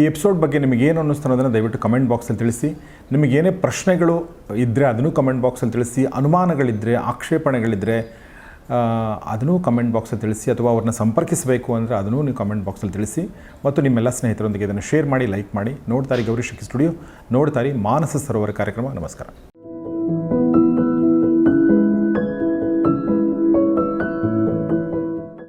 ಈ ಎಪಿಸೋಡ್ ಬಗ್ಗೆ ನಿಮಗೆ ಏನು ಅನ್ನಿಸ್ತು ಅನ್ನೋದನ್ನು ದಯವಿಟ್ಟು ಕಮೆಂಟ್ ಬಾಕ್ಸಲ್ಲಿ ತಿಳಿಸಿ. ನಿಮಗೇನೇ ಪ್ರಶ್ನೆಗಳು ಇದ್ದರೆ ಅದನ್ನು ಕಮೆಂಟ್ ಬಾಕ್ಸಲ್ಲಿ ತಿಳಿಸಿ. ಅನುಮಾನಗಳಿದ್ದರೆ ಆಕ್ಷೇಪಣೆಗಳಿದ್ದರೆ ಅದನ್ನು ಕಮೆಂಟ್ ಬಾಕ್ಸಲ್ಲಿ ತಿಳಿಸಿ ಅಥವಾ ಅವ್ರನ್ನ ಸಂಪರ್ಕಿಸಬೇಕು ಅಂದರೆ ಅದನ್ನು ನೀವು ಕಮೆಂಟ್ ಬಾಕ್ಸಲ್ಲಿ ತಿಳಿಸಿ. ಮತ್ತು ನಿಮ್ಮೆಲ್ಲ ಸ್ನೇಹಿತರೊಂದಿಗೆ ಇದನ್ನು ಶೇರ್ ಮಾಡಿ ಲೈಕ್ ಮಾಡಿ. ನೋಡ್ತಾರೆ ಗೌರಿ ಸ್ಟುಡಿಯೋ ನೋಡ್ತಾರೆ ಮಾನಸ ಸರೋವರ ಕಾರ್ಯಕ್ರಮ. ನಮಸ್ಕಾರ.